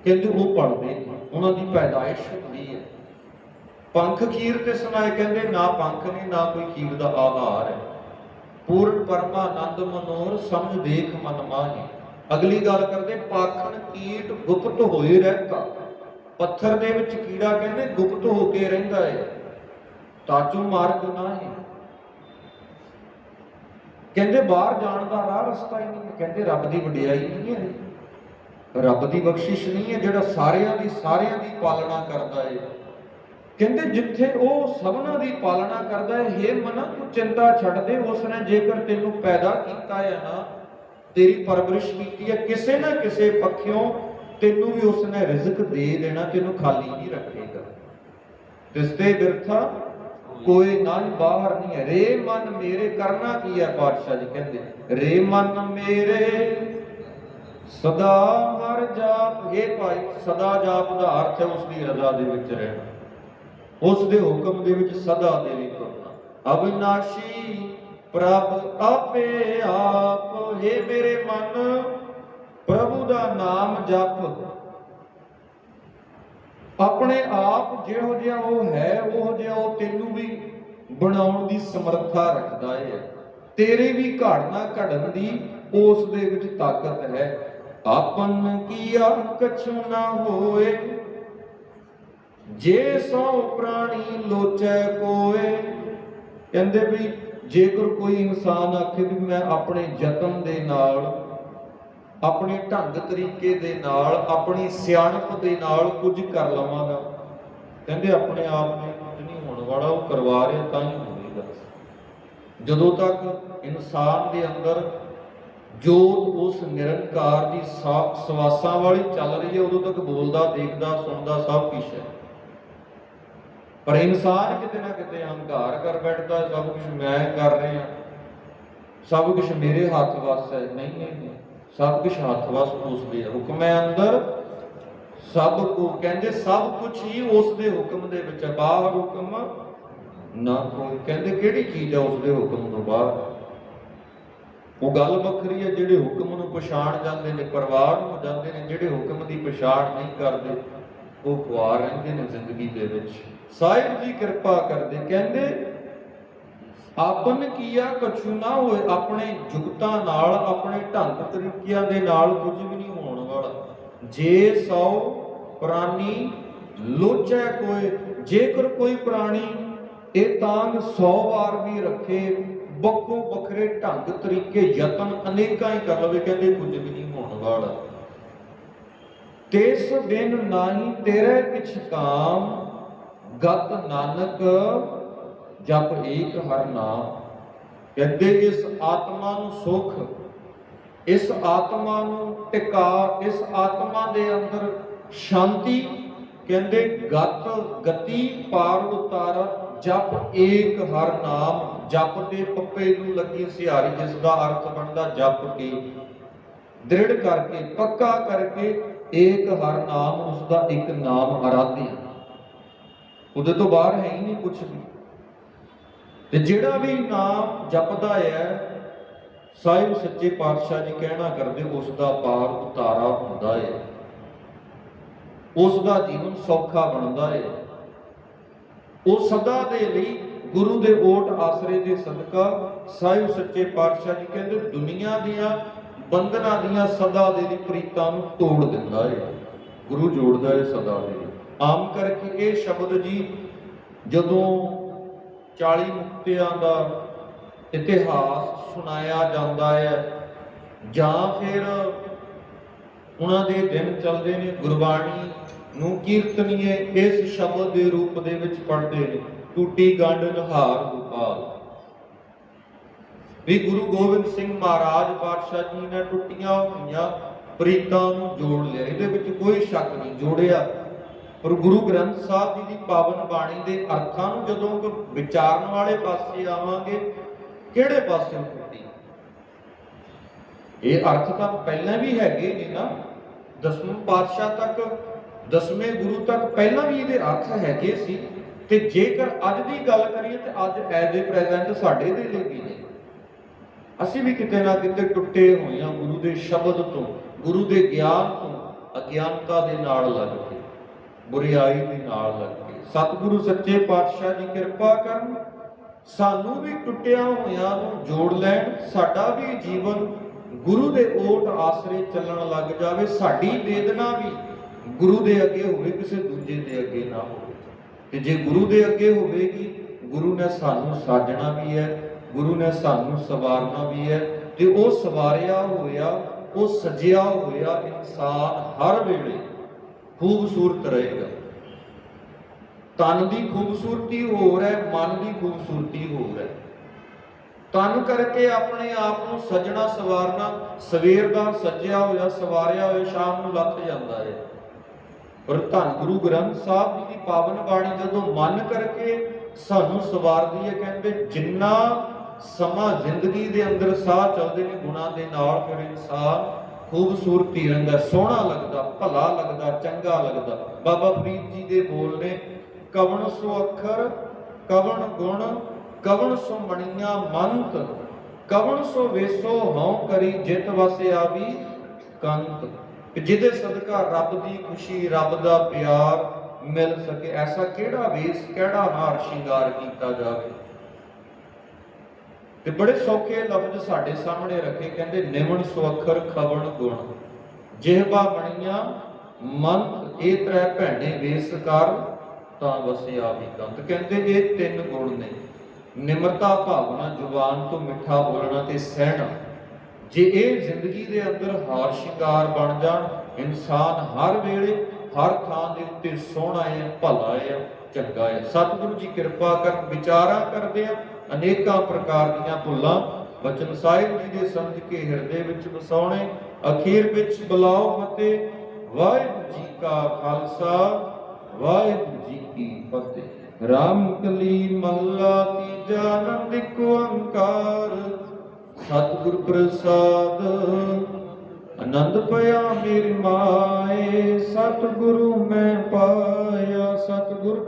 ਕਹਿੰਦੇ ਉਹ ਪੜਦੇ ਉਹਨਾਂ ਦੀ ਪੈਦਾਇਸ਼ ਹੁੰਦੀ ਹੈ ਪੰਖ ਖੀਰ ਤੇ ਸੁਣਾਏ ਕਹਿੰਦੇ ਨਾ ਪੰਖ ਨੇ, ਨਾ ਕੋਈ ਖੀਰ ਦਾ ਆਹਾਰ ਹੈ। ਪੂਰਨ ਪਰਮਾਨੰਦ ਮਨੋਰ, ਸਮਝ ਦੇਖ ਮਨ ਮਾਹੀ। ਅਗਲੀ ਗੱਲ ਕਰਦੇ ਪਾਖਣ ਕੀਟ ਗੁਪਤ ਹੋਏ ਰਹਿਤਾ। ਪੱਥਰ ਦੇ ਵਿੱਚ ਕੀੜਾ ਕਹਿੰਦੇ ਗੁਪਤ ਹੋ ਕੇ ਰਹਿੰਦਾ ਹੈ ਤਾਚੂ ਮਾਰਗ ਨਹੀਂ ਕਹਿੰਦੇ ਬਾਹਰ ਜਾਣ ਦਾ ਰਾਹ ਰਸਤਾ ਹੀ ਨਹੀਂ ਹੈ ਕਹਿੰਦੇ ਰੱਬ ਦੀ ਵਡਿਆਈ ਨਹੀਂ ਹੈ ਰੱਬ ਦੀ ਬਖਸ਼ਿਸ਼ ਨਹੀਂ ਹੈ ਜਿਹੜਾ ਸਾਰਿਆਂ ਦੀ ਸਾਰਿਆਂ ਦੀ ਪਾਲਣਾ ਕਰਦਾ ਹੈ ਕਹਿੰਦੇ ਜਿੱਥੇ ਉਹ ਸਭਨਾਂ ਦੀ ਪਾਲਣਾ ਕਰਦਾ ਹੈ ਹੇ ਮਨ, ਤੂੰ ਚਿੰਤਾ ਛੱਡ ਦੇ। ਉਸ ਨੇ ਜੇਕਰ ਤੈਨੂੰ ਪੈਦਾ ਕੀਤਾ ਹੈ ਨਾ, ਤੇਰੀ ਪਰਵਰਿਸ਼ ਕੀਤੀ ਹੈ ਕਿਸੇ ਨਾ ਕਿਸੇ ਪੱਖਿਓਂ ਤੈਨੂੰ ਵੀ ਉਸ ਨੇ ਰਿਜ਼ਕ ਦੇ ਦੇਣਾ, ਤੈਨੂੰ ਖਾਲੀ ਨਹੀਂ ਰੱਖੇਗਾ। ਤਿਸ ਬਿਰਥਾ, ਕੋਈ ਨਾ ਬਾਹਰ ਨਹੀਂ ਹੈ। ਰੇ ਮਨ ਮੇਰੇ ਕਰਨਾ ਕੀ ਹੈ, ਪਾਤਸ਼ਾਹ ਜੀ ਕਹਿੰਦੇ। ਰੇ ਮਨ ਮੇਰੇ ਸਦਾ ਹਰ ਜਾਪ ਇਹ ਭਾਈ, ਸਦਾ ਜਾਪ ਦਾ ਅਰਥ ਹੈ ਉਸ ਦੀ ਰਜ਼ਾ ਦੇ ਵਿੱਚ ਰਹਿਣਾ। ਉਸ ਦੇ ਹੁਕਮ ਦੇ ਵਿੱਚ ਸਦਾ ਦੇ ਲਈ ਤੁਰਨਾ। ਅਬਿਨਾਸ਼ੀ ਪ੍ਰਭ ਆਪੇ ਆਪ, ਹੈ ਮੇਰੇ ਮਨ ਪ੍ਰਭੂ ਦਾ ਨਾਮ ਜਪ। ਆਪਣੇ ਆਪ ਜਿਹੋ ਜਿਹਾ ਉਹ ਹੈ, ਉਹ ਜਿਹਾ ਉਹ ਤੈਨੂੰ ਵੀ ਬਣਾਉਣ ਦੀ ਸਮਰੱਥਾ ਰੱਖਦਾ ਹੈ ਤੇਰੇ ਵੀ ਘੜਨਾ ਘੜਨ ਦੀ ਉਸ ਦੇ ਵਿੱਚ ਤਾਕਤ ਹੈ। ਆਪਨ ਕੀਆ ਕਛੁ ਨਾ ਹੋਏ, ਜੇ ਸੋ ਪ੍ਰਾਣੀ ਲੋਚੈ ਕੋਏ। ਕਹਿੰਦੇ ਵੀ ਜੇਕਰ ਕੋਈ ਇਨਸਾਨ ਆਖੇ ਵੀ ਮੈਂ ਆਪਣੇ ਯਤਨ ਦੇ ਨਾਲ ਆਪਣੇ ਢੰਗ ਤਰੀਕੇ ਦੇ ਨਾਲ, ਆਪਣੀ ਸਿਆਣਪ ਦੇ ਨਾਲ ਕੁਝ ਕਰ ਲਵਾਂਗਾ। ਕਹਿੰਦੇ ਆਪਣੇ ਆਪ ਨੇ ਕੁਝ ਨਹੀਂ ਹੋਣ ਵਾਲਾ, ਉਹ ਕਰਵਾ ਰਿਹਾ ਤਾਂ ਹੀ ਹੋਵੇਗਾ। ਜਦੋਂ ਤੱਕ ਇਨਸਾਨ ਦੇ ਅੰਦਰ ਜੋਤ ਉਸ ਨਿਰੰਕਾਰ ਦੀ ਸਾ- ਸਵਾਸਾਂ ਵਾਲੀ ਚੱਲ ਰਹੀ ਹੈ, ਉਦੋਂ ਤੱਕ ਬੋਲਦਾ, ਦੇਖਦਾ, ਸੁਣਦਾ ਸਭ ਕੁਝ ਹੈ। ਪਰ ਇਨਸਾਨ ਕਿਤੇ ਨਾ ਕਿਤੇ ਹੰਕਾਰ ਕਰ ਬੈਠਦਾ, ਸਭ ਕੁਝ ਮੈਂ ਕਰ ਰਿਹਾ। ਸਭ ਕੁਝ ਮੇਰੇ ਹੱਥ ਵਾਸਤੇ ਨਹੀਂ ਹੈ ਸਭ ਕੁਝ ਹੱਥ ਵੱਸ ਉਸ ਦੇ ਹੁਕਮ ਹੈ ਅੰਦਰ। ਸਭ ਕੋ ਕਹਿੰਦੇ ਸਭ ਕੁਝ ਹੀ ਉਸ ਦੇ ਹੁਕਮ ਦੇ ਵਿੱਚ ਹੈ। ਬਾਹਰ ਹੁਕਮ ਨਾ ਕੋਈ। ਕਹਿੰਦੇ ਕਿਹੜੀ ਚੀਜ਼ ਹੈ ਉਸ ਦੇ ਹੁਕਮ ਤੋਂ ਬਾਹਰ? ਉਹ ਗੱਲ ਵੱਖਰੀ ਹੈ, ਜਿਹੜੇ ਹੁਕਮ ਨੂੰ ਪਛਾਣ ਜਾਂਦੇ ਨੇ, ਪਰਵਾਰ ਨੂੰ ਜਾਂਦੇ ਨੇ, ਜਿਹੜੇ ਹੁਕਮ ਦੀ ਪਛਾਣ ਨਹੀਂ ਕਰਦੇ, ਉਹ ਖੁਆਰ ਰਹਿੰਦੇ ਨੇ ਜ਼ਿੰਦਗੀ ਦੇ ਵਿੱਚ। ਸਾਹਿਬ ਜੀ ਕਿਰਪਾ ਕਰਦੇ। ਕਹਿੰਦੇ ਆਪਨ ਕੀਆ ਕਛੂ ਨਾ ਹੋਏ, ਆਪਣੇ ਜੁਗਤਾਂ ਨਾਲ, ਆਪਣੇ ਢੰਗ ਤਰੀਕਿਆਂ ਦੇ ਨਾਲ ਕੁਝ ਵੀ ਨਹੀਂ ਹੋਣ ਵਾਲਾ। ਜੇ ਸੌ ਪ੍ਰਾਨੀ ਲੋਚੈ ਕੋਈ ਜੇਕਰ ਕੋਈ ਪ੍ਰਾਣੀ ਇਹ ਤਾਂਗ 100 ਵਾਰ ਵੀ ਰੱਖੇ ਬੱਕੋ ਵੱਖਰੇ ਢੰਗ ਤਰੀਕੇ, ਯਤਨ ਅਨੇਕਾਂ ਹੀ ਕਰ ਲਵੇ, ਕਹਿੰਦੇ ਕੁਝ ਵੀ ਨਹੀਂ ਹੋਣ ਵਾਲਾ। ਤਿਸ ਬਿਨ ਨਾਹੀ ਤੇਰੇ ਕਿਛ ਕਾਮ, ਗਤ ਨਾਨਕ ਜਪ ਏਕ ਹਰ ਨਾਮ। ਕਹਿੰਦੇ ਇਸ ਆਤਮਾ ਨੂੰ ਸੁਖ, ਇਸ ਆਤਮਾ ਨੂੰ ਟਿਕਾ ਇਸ ਆਤਮਾ ਦੇ ਅੰਦਰ ਸ਼ਾਂਤੀ, ਕਹਿੰਦੇ ਗਤ, ਗਤੀ ਪਾਰ ਉਤਾਰ, ਜਪ ਏਕ ਹਰ ਨਾਮ। ਜਪ ਦੇ ਪੱਪੇ ਨੂੰ ਲੱਗੀ ਸਿਹਾਰੀ, ਜਿਸ ਦਾ ਅਰਥ ਬਣਦਾ ਜਪ ਕੇ। ਦ੍ਰਿੜ ਕਰਕੇ, ਪੱਕਾ ਕਰਕੇ ਏਕ ਹਰ ਨਾਮ ਉਸ ਦਾ ਇੱਕ ਨਾਮ ਆਰਾਧਿਆ ਉਹਦੇ ਤੋਂ ਬਾਹਰ ਹੈ ਹੀ ਨਹੀਂ ਕੁਝ ਵੀ। ਤੇ ਜਿਹੜਾ ਵੀ ਨਾਮ ਜਪਦਾ ਹੈ, ਸਾਹਿਬ ਸੱਚੇ ਪਾਤਸ਼ਾਹ ਜੀ ਕਹਿਣਾ ਕਰਦੇ, ਉਸ ਦਾ ਪਾਰ ਉਤਾਰਾ ਹੁੰਦਾ ਹੈ। ਉਸ ਦਾ ਜੀਵਨ ਸੌਖਾ ਬਣਦਾ ਹੈ। ਉਹ ਸਦਾ ਦੇ ਲਈ ਗੁਰੂ ਦੇ ਓਟ ਆਸਰੇ ਦੇ ਸਦਕਾ ਸਾਹਿਬ ਸੱਚੇ ਪਾਤਸ਼ਾਹ ਜੀ ਕਹਿੰਦੇ, ਦੁਨੀਆ ਦੀਆਂ ਬੰਧਨਾਂ ਦੀਆਂ ਸਦਾ ਦੇ ਲਈ ਪ੍ਰੀਤਾਂ ਨੂੰ ਤੋੜ ਦਿੰਦਾ ਹੈ। ਗੁਰੂ ਜੋੜਦਾ ਹੈ ਸਦਾ ਦੇ ਲਈ। ਆਮ ਕਰਕੇ ਇਹ ਸ਼ਬਦ ਜੀ ਜਦੋਂ 40 ਮੁਕਤਿਆਂ ਦਾ ਇਤਿਹਾਸ ਸੁਣਾਇਆ ਜਾਂਦਾ ਹੈ। ਜਾਂ ਫਿਰ ਉਹਨਾਂ ਦੇ ਦਿਨ ਚੱਲਦੇ ਨੇ, ਗੁਰਬਾਣੀ ਨੂੰ ਕੀਰਤਨੀਏ, ਇਸ ਸ਼ਬਦ ਦੇ ਰੂਪ ਦੇ ਵਿੱਚ ਪੜ੍ਹਦੇ ਨੇ, ਟੂਟੀ ਗੰਢ ਨਹਾਰ ਗੋਪਾਲ ਵੀ ਗੁਰੂ ਗੋਬਿੰਦ ਸਿੰਘ ਮਹਾਰਾਜ ਪਾਤਸ਼ਾਹ ਜੀ ਨੇ ਟੁੱਟੀਆਂ ਹੋਈਆਂ ਪ੍ਰੀਤਾਂ ਨੂੰ ਜੋੜ ਲਿਆ, ਇਹਦੇ ਵਿੱਚ ਕੋਈ ਸ਼ੱਕ ਨਹੀਂ, ਜੋੜਿਆ। ਪਰ ਗੁਰੂ ਗ੍ਰੰਥ ਸਾਹਿਬ ਜੀ ਦੀ ਪਾਵਨ ਬਾਣੀ ਦੇ ਅਰਥਾਂ ਨੂੰ ਜਦੋਂ ਵਿਚਾਰਨ ਵਾਲੇ ਪਾਸੇ ਆਵਾਂਗੇ, ਕਿਹੜੇ ਪਾਸੇ ਟੁੱਟੀ ਇਹ ਅਰਥ ਤਾਂ ਪਹਿਲਾਂ ਵੀ ਹੈਗੇ ਨੇ ਨਾ। ਦਸਵੇਂ ਪਾਤਸ਼ਾਹ ਤੱਕ, ਦਸਵੇਂ ਗੁਰੂ ਤੱਕ ਪਹਿਲਾਂ ਵੀ ਇਹਦੇ ਅਰਥ ਹੈਗੇ ਸੀ। ਤੇ ਜੇਕਰ ਅੱਜ ਦੀ ਗੱਲ ਕਰੀਏ ਤੇ ਅੱਜ ਐਜ਼ ਏ ਪ੍ਰੈਜ਼ੈਂਟ ਸਾਡੇ ਦੇ ਲਈ ਵੀ ਨੇ। ਅਸੀਂ ਵੀ ਕਿਤੇ ਨਾ ਕਿਤੇ ਟੁੱਟੇ ਹੋਏ ਹਾਂ ਗੁਰੂ ਦੇ ਸ਼ਬਦ ਤੋਂ, ਗੁਰੂ ਦੇ ਗਿਆਨ ਤੋਂ, ਅਗਿਆਨਤਾ ਦੇ ਨਾਲ ਲੱਗ ਕੇ। ਬੁਰੀਾਈ ਦੇ ਨਾਲ ਲੱਗ ਕੇ ਸਤਿਗੁਰੂ ਸੱਚੇ ਪਾਤਸ਼ਾਹ ਦੀ ਕਿਰਪਾ ਕਰਨ ਸਾਨੂੰ ਵੀ ਟੁੱਟਿਆ ਹੋਇਆਂ ਨੂੰ ਜੋੜ ਲੈਣ, ਸਾਡਾ ਵੀ ਜੀਵਨ ਗੁਰੂ ਦੇ ਓਟ ਆਸਰੇ ਚੱਲਣ ਲੱਗ ਜਾਵੇ, ਸਾਡੀ ਵੇਦਨਾ ਵੀ ਗੁਰੂ ਦੇ ਅੱਗੇ ਹੋਵੇ, ਕਿਸੇ ਦੂਜੇ ਦੇ ਅੱਗੇ ਨਾ ਹੋਵੇ। ਤੇ ਜੇ ਗੁਰੂ ਦੇ ਅੱਗੇ ਹੋਵੇਗੀ, ਗੁਰੂ ਨੇ ਸਾਨੂੰ ਸਾਜਣਾ ਵੀ ਹੈ, ਗੁਰੂ ਨੇ ਸਾਨੂੰ ਸਵਾਰਨਾ ਵੀ ਹੈ, ਤੇ ਉਹ ਸਵਾਰਿਆ ਹੋਇਆ, ਉਹ ਸਜਿਆ ਹੋਇਆ ਇਨਸਾਨ ਹਰ ਵੇਲੇ ਖੂਬਸੂਰਤ ਰਹੇਗਾ। ਤਨ ਦੀ ਖੂਬਸੂਰਤੀ ਹੋਰ ਹੈ, ਮਨ ਦੀ ਖੂਬਸੂਰਤੀ ਹੋਰ ਹੈ। ਤਨ ਕਰਕੇ ਆਪਣੇ ਆਪ ਨੂੰ ਸਜਣਾ, ਸਵਾਰਨਾ, ਸਵੇਰ ਦਾ ਸਜਿਆ ਹੋਇਆ, ਸਵਾਰਿਆ ਹੋਇਆ, ਸ਼ਾਮ ਨੂੰ ਲੱਥ ਜਾਂਦਾ ਹੈ। ਪਰ ਧੰਨ ਗੁਰੂ ਗ੍ਰੰਥ ਸਾਹਿਬ ਜੀ ਦੀ ਪਾਵਨ ਬਾਣੀ ਜਦੋਂ ਮਨ ਕਰਕੇ ਸਾਨੂੰ ਸਵਾਰਦੀ ਹੈ, ਕਹਿੰਦੇ ਜਿੰਨਾ ਸਮਾਂ ਜ਼ਿੰਦਗੀ ਦੇ ਅੰਦਰ ਸਾਹ ਚੱਲਦੇ ਨੇ, ਗੁਣਾ ਦੇ ਨਾਲ ਫਿਰ ਇਨਸਾਨ ਖੂਬਸੂਰਤੀ ਰਹਿੰਦਾ ਸੋਹਣਾ ਲੱਗਦਾ, ਭਲਾ ਲੱਗਦਾ, ਚੰਗਾ ਲੱਗਦਾ। ਬਾਬਾ ਫਰੀਦ ਜੀ ਦੇ ਬੋਲ ਨੇ, ਕਵਣ ਸੋ ਅੱਖਰ, ਕਵਣ ਗੁਣ, ਕਵਣ ਸੋ ਮਣੀਆਂ ਮੰਤ, ਕਵਣ ਸੋ ਵੇਸੋ ਹਉ ਕਰੀ ਜਿਤ ਵਸੇ ਆਵੀ ਕੰਤ। ਜਿਹਦੇ ਸਦਕਾ ਰੱਬ ਦੀ ਖੁਸ਼ੀ, ਰੱਬ ਦਾ ਪਿਆਰ ਮਿਲ ਸਕੇ, ਐਸਾ ਕਿਹੜਾ ਵੇਸ, ਕਿਹੜਾ ਹਾਰ ਸ਼ਿੰਗਾਰ ਕੀਤਾ ਜਾਵੇ? ਤੇ ਬੜੇ ਸੌਖੇ ਲਫ਼ਜ਼ ਸਾਡੇ ਸਾਹਮਣੇ ਰੱਖੇ, ਕਹਿੰਦੇ, ਨਿਮਣ ਸੁਅਖਰ ਖਵਣ ਗੁਣ। ਜਿਹਬਾ ਬਣੀਆਂ, ਮਨ ਇਹ ਤ੍ਰੈ ਭੈਣੇ ਵੇਸ ਕਰ, ਤਾਂ ਵਸਿਆ ਵੀ ਕੰਤ। ਕਹਿੰਦੇ, ਇਹ ਤਿੰਨ ਗੁਣ ਨੇ। ਨਿਮਰਤਾ ਭਾਵਨਾ, ਜ਼ੁਬਾਨ ਤੋਂ ਮਿੱਠਾ ਬੋਲਣਾ ਤੇ ਸਹਿਣਾ। ਜੇ ਇਹ ਜ਼ਿੰਦਗੀ ਦੇ ਅੰਦਰ ਹਾਰ ਸ਼ਿਕਾਰ ਬਣ ਜਾਣ, ਇਨਸਾਨ ਹਰ ਵੇਲੇ, ਹਰ ਥਾਂ ਦੇ ਉੱਤੇ ਸੋਹਣਾ ਹੈ, ਭਲਾ ਹੈ, ਚੰਗਾ ਹੈ। ਸਤਿਗੁਰੂ ਜੀ ਕਿਰਪਾ ਕਰਨ ਵਿਚਾਰਾਂ ਕਰਦੇ ਆ ਅਨੇਕਾਂ ਪ੍ਰਕਾਰ ਦੀਆਂ ਭੁੱਲਾਂ ਬਚਨ ਸਾਹਿਬ ਜੀ ਦੇ ਸਮਝ ਕੇ ਹਿਰਦੇ ਵਿੱਚ ਵਸਾਉਣੇ, ਅਖੀਰ ਵਿੱਚ ਬੁਲਾਓ ਫਤਿਹ। ਵਾਹਿਗੁਰੂ ਜੀ ਕਾ ਖਾਲਸਾ, ਵਾਹਿਗੁਰੂ ਜੀ ਕੀ ਫਤਿਹ। ਰਾਮ ਕਲੀ ਮਹੱਲਾ ਤੀਜਾ ਆਨੰਦ ਓੰਕਾਰ ਸਤਿਗੁਰ ਪ੍ਰਸਾਦ, ਆਨੰਦ ਪਿਆ ਮੇਰੀ ਮਾਏ, ਸਤਿਗੁਰੂ ਮੈਂ ਪਾਇਆ, ਸਤਿਗੁਰ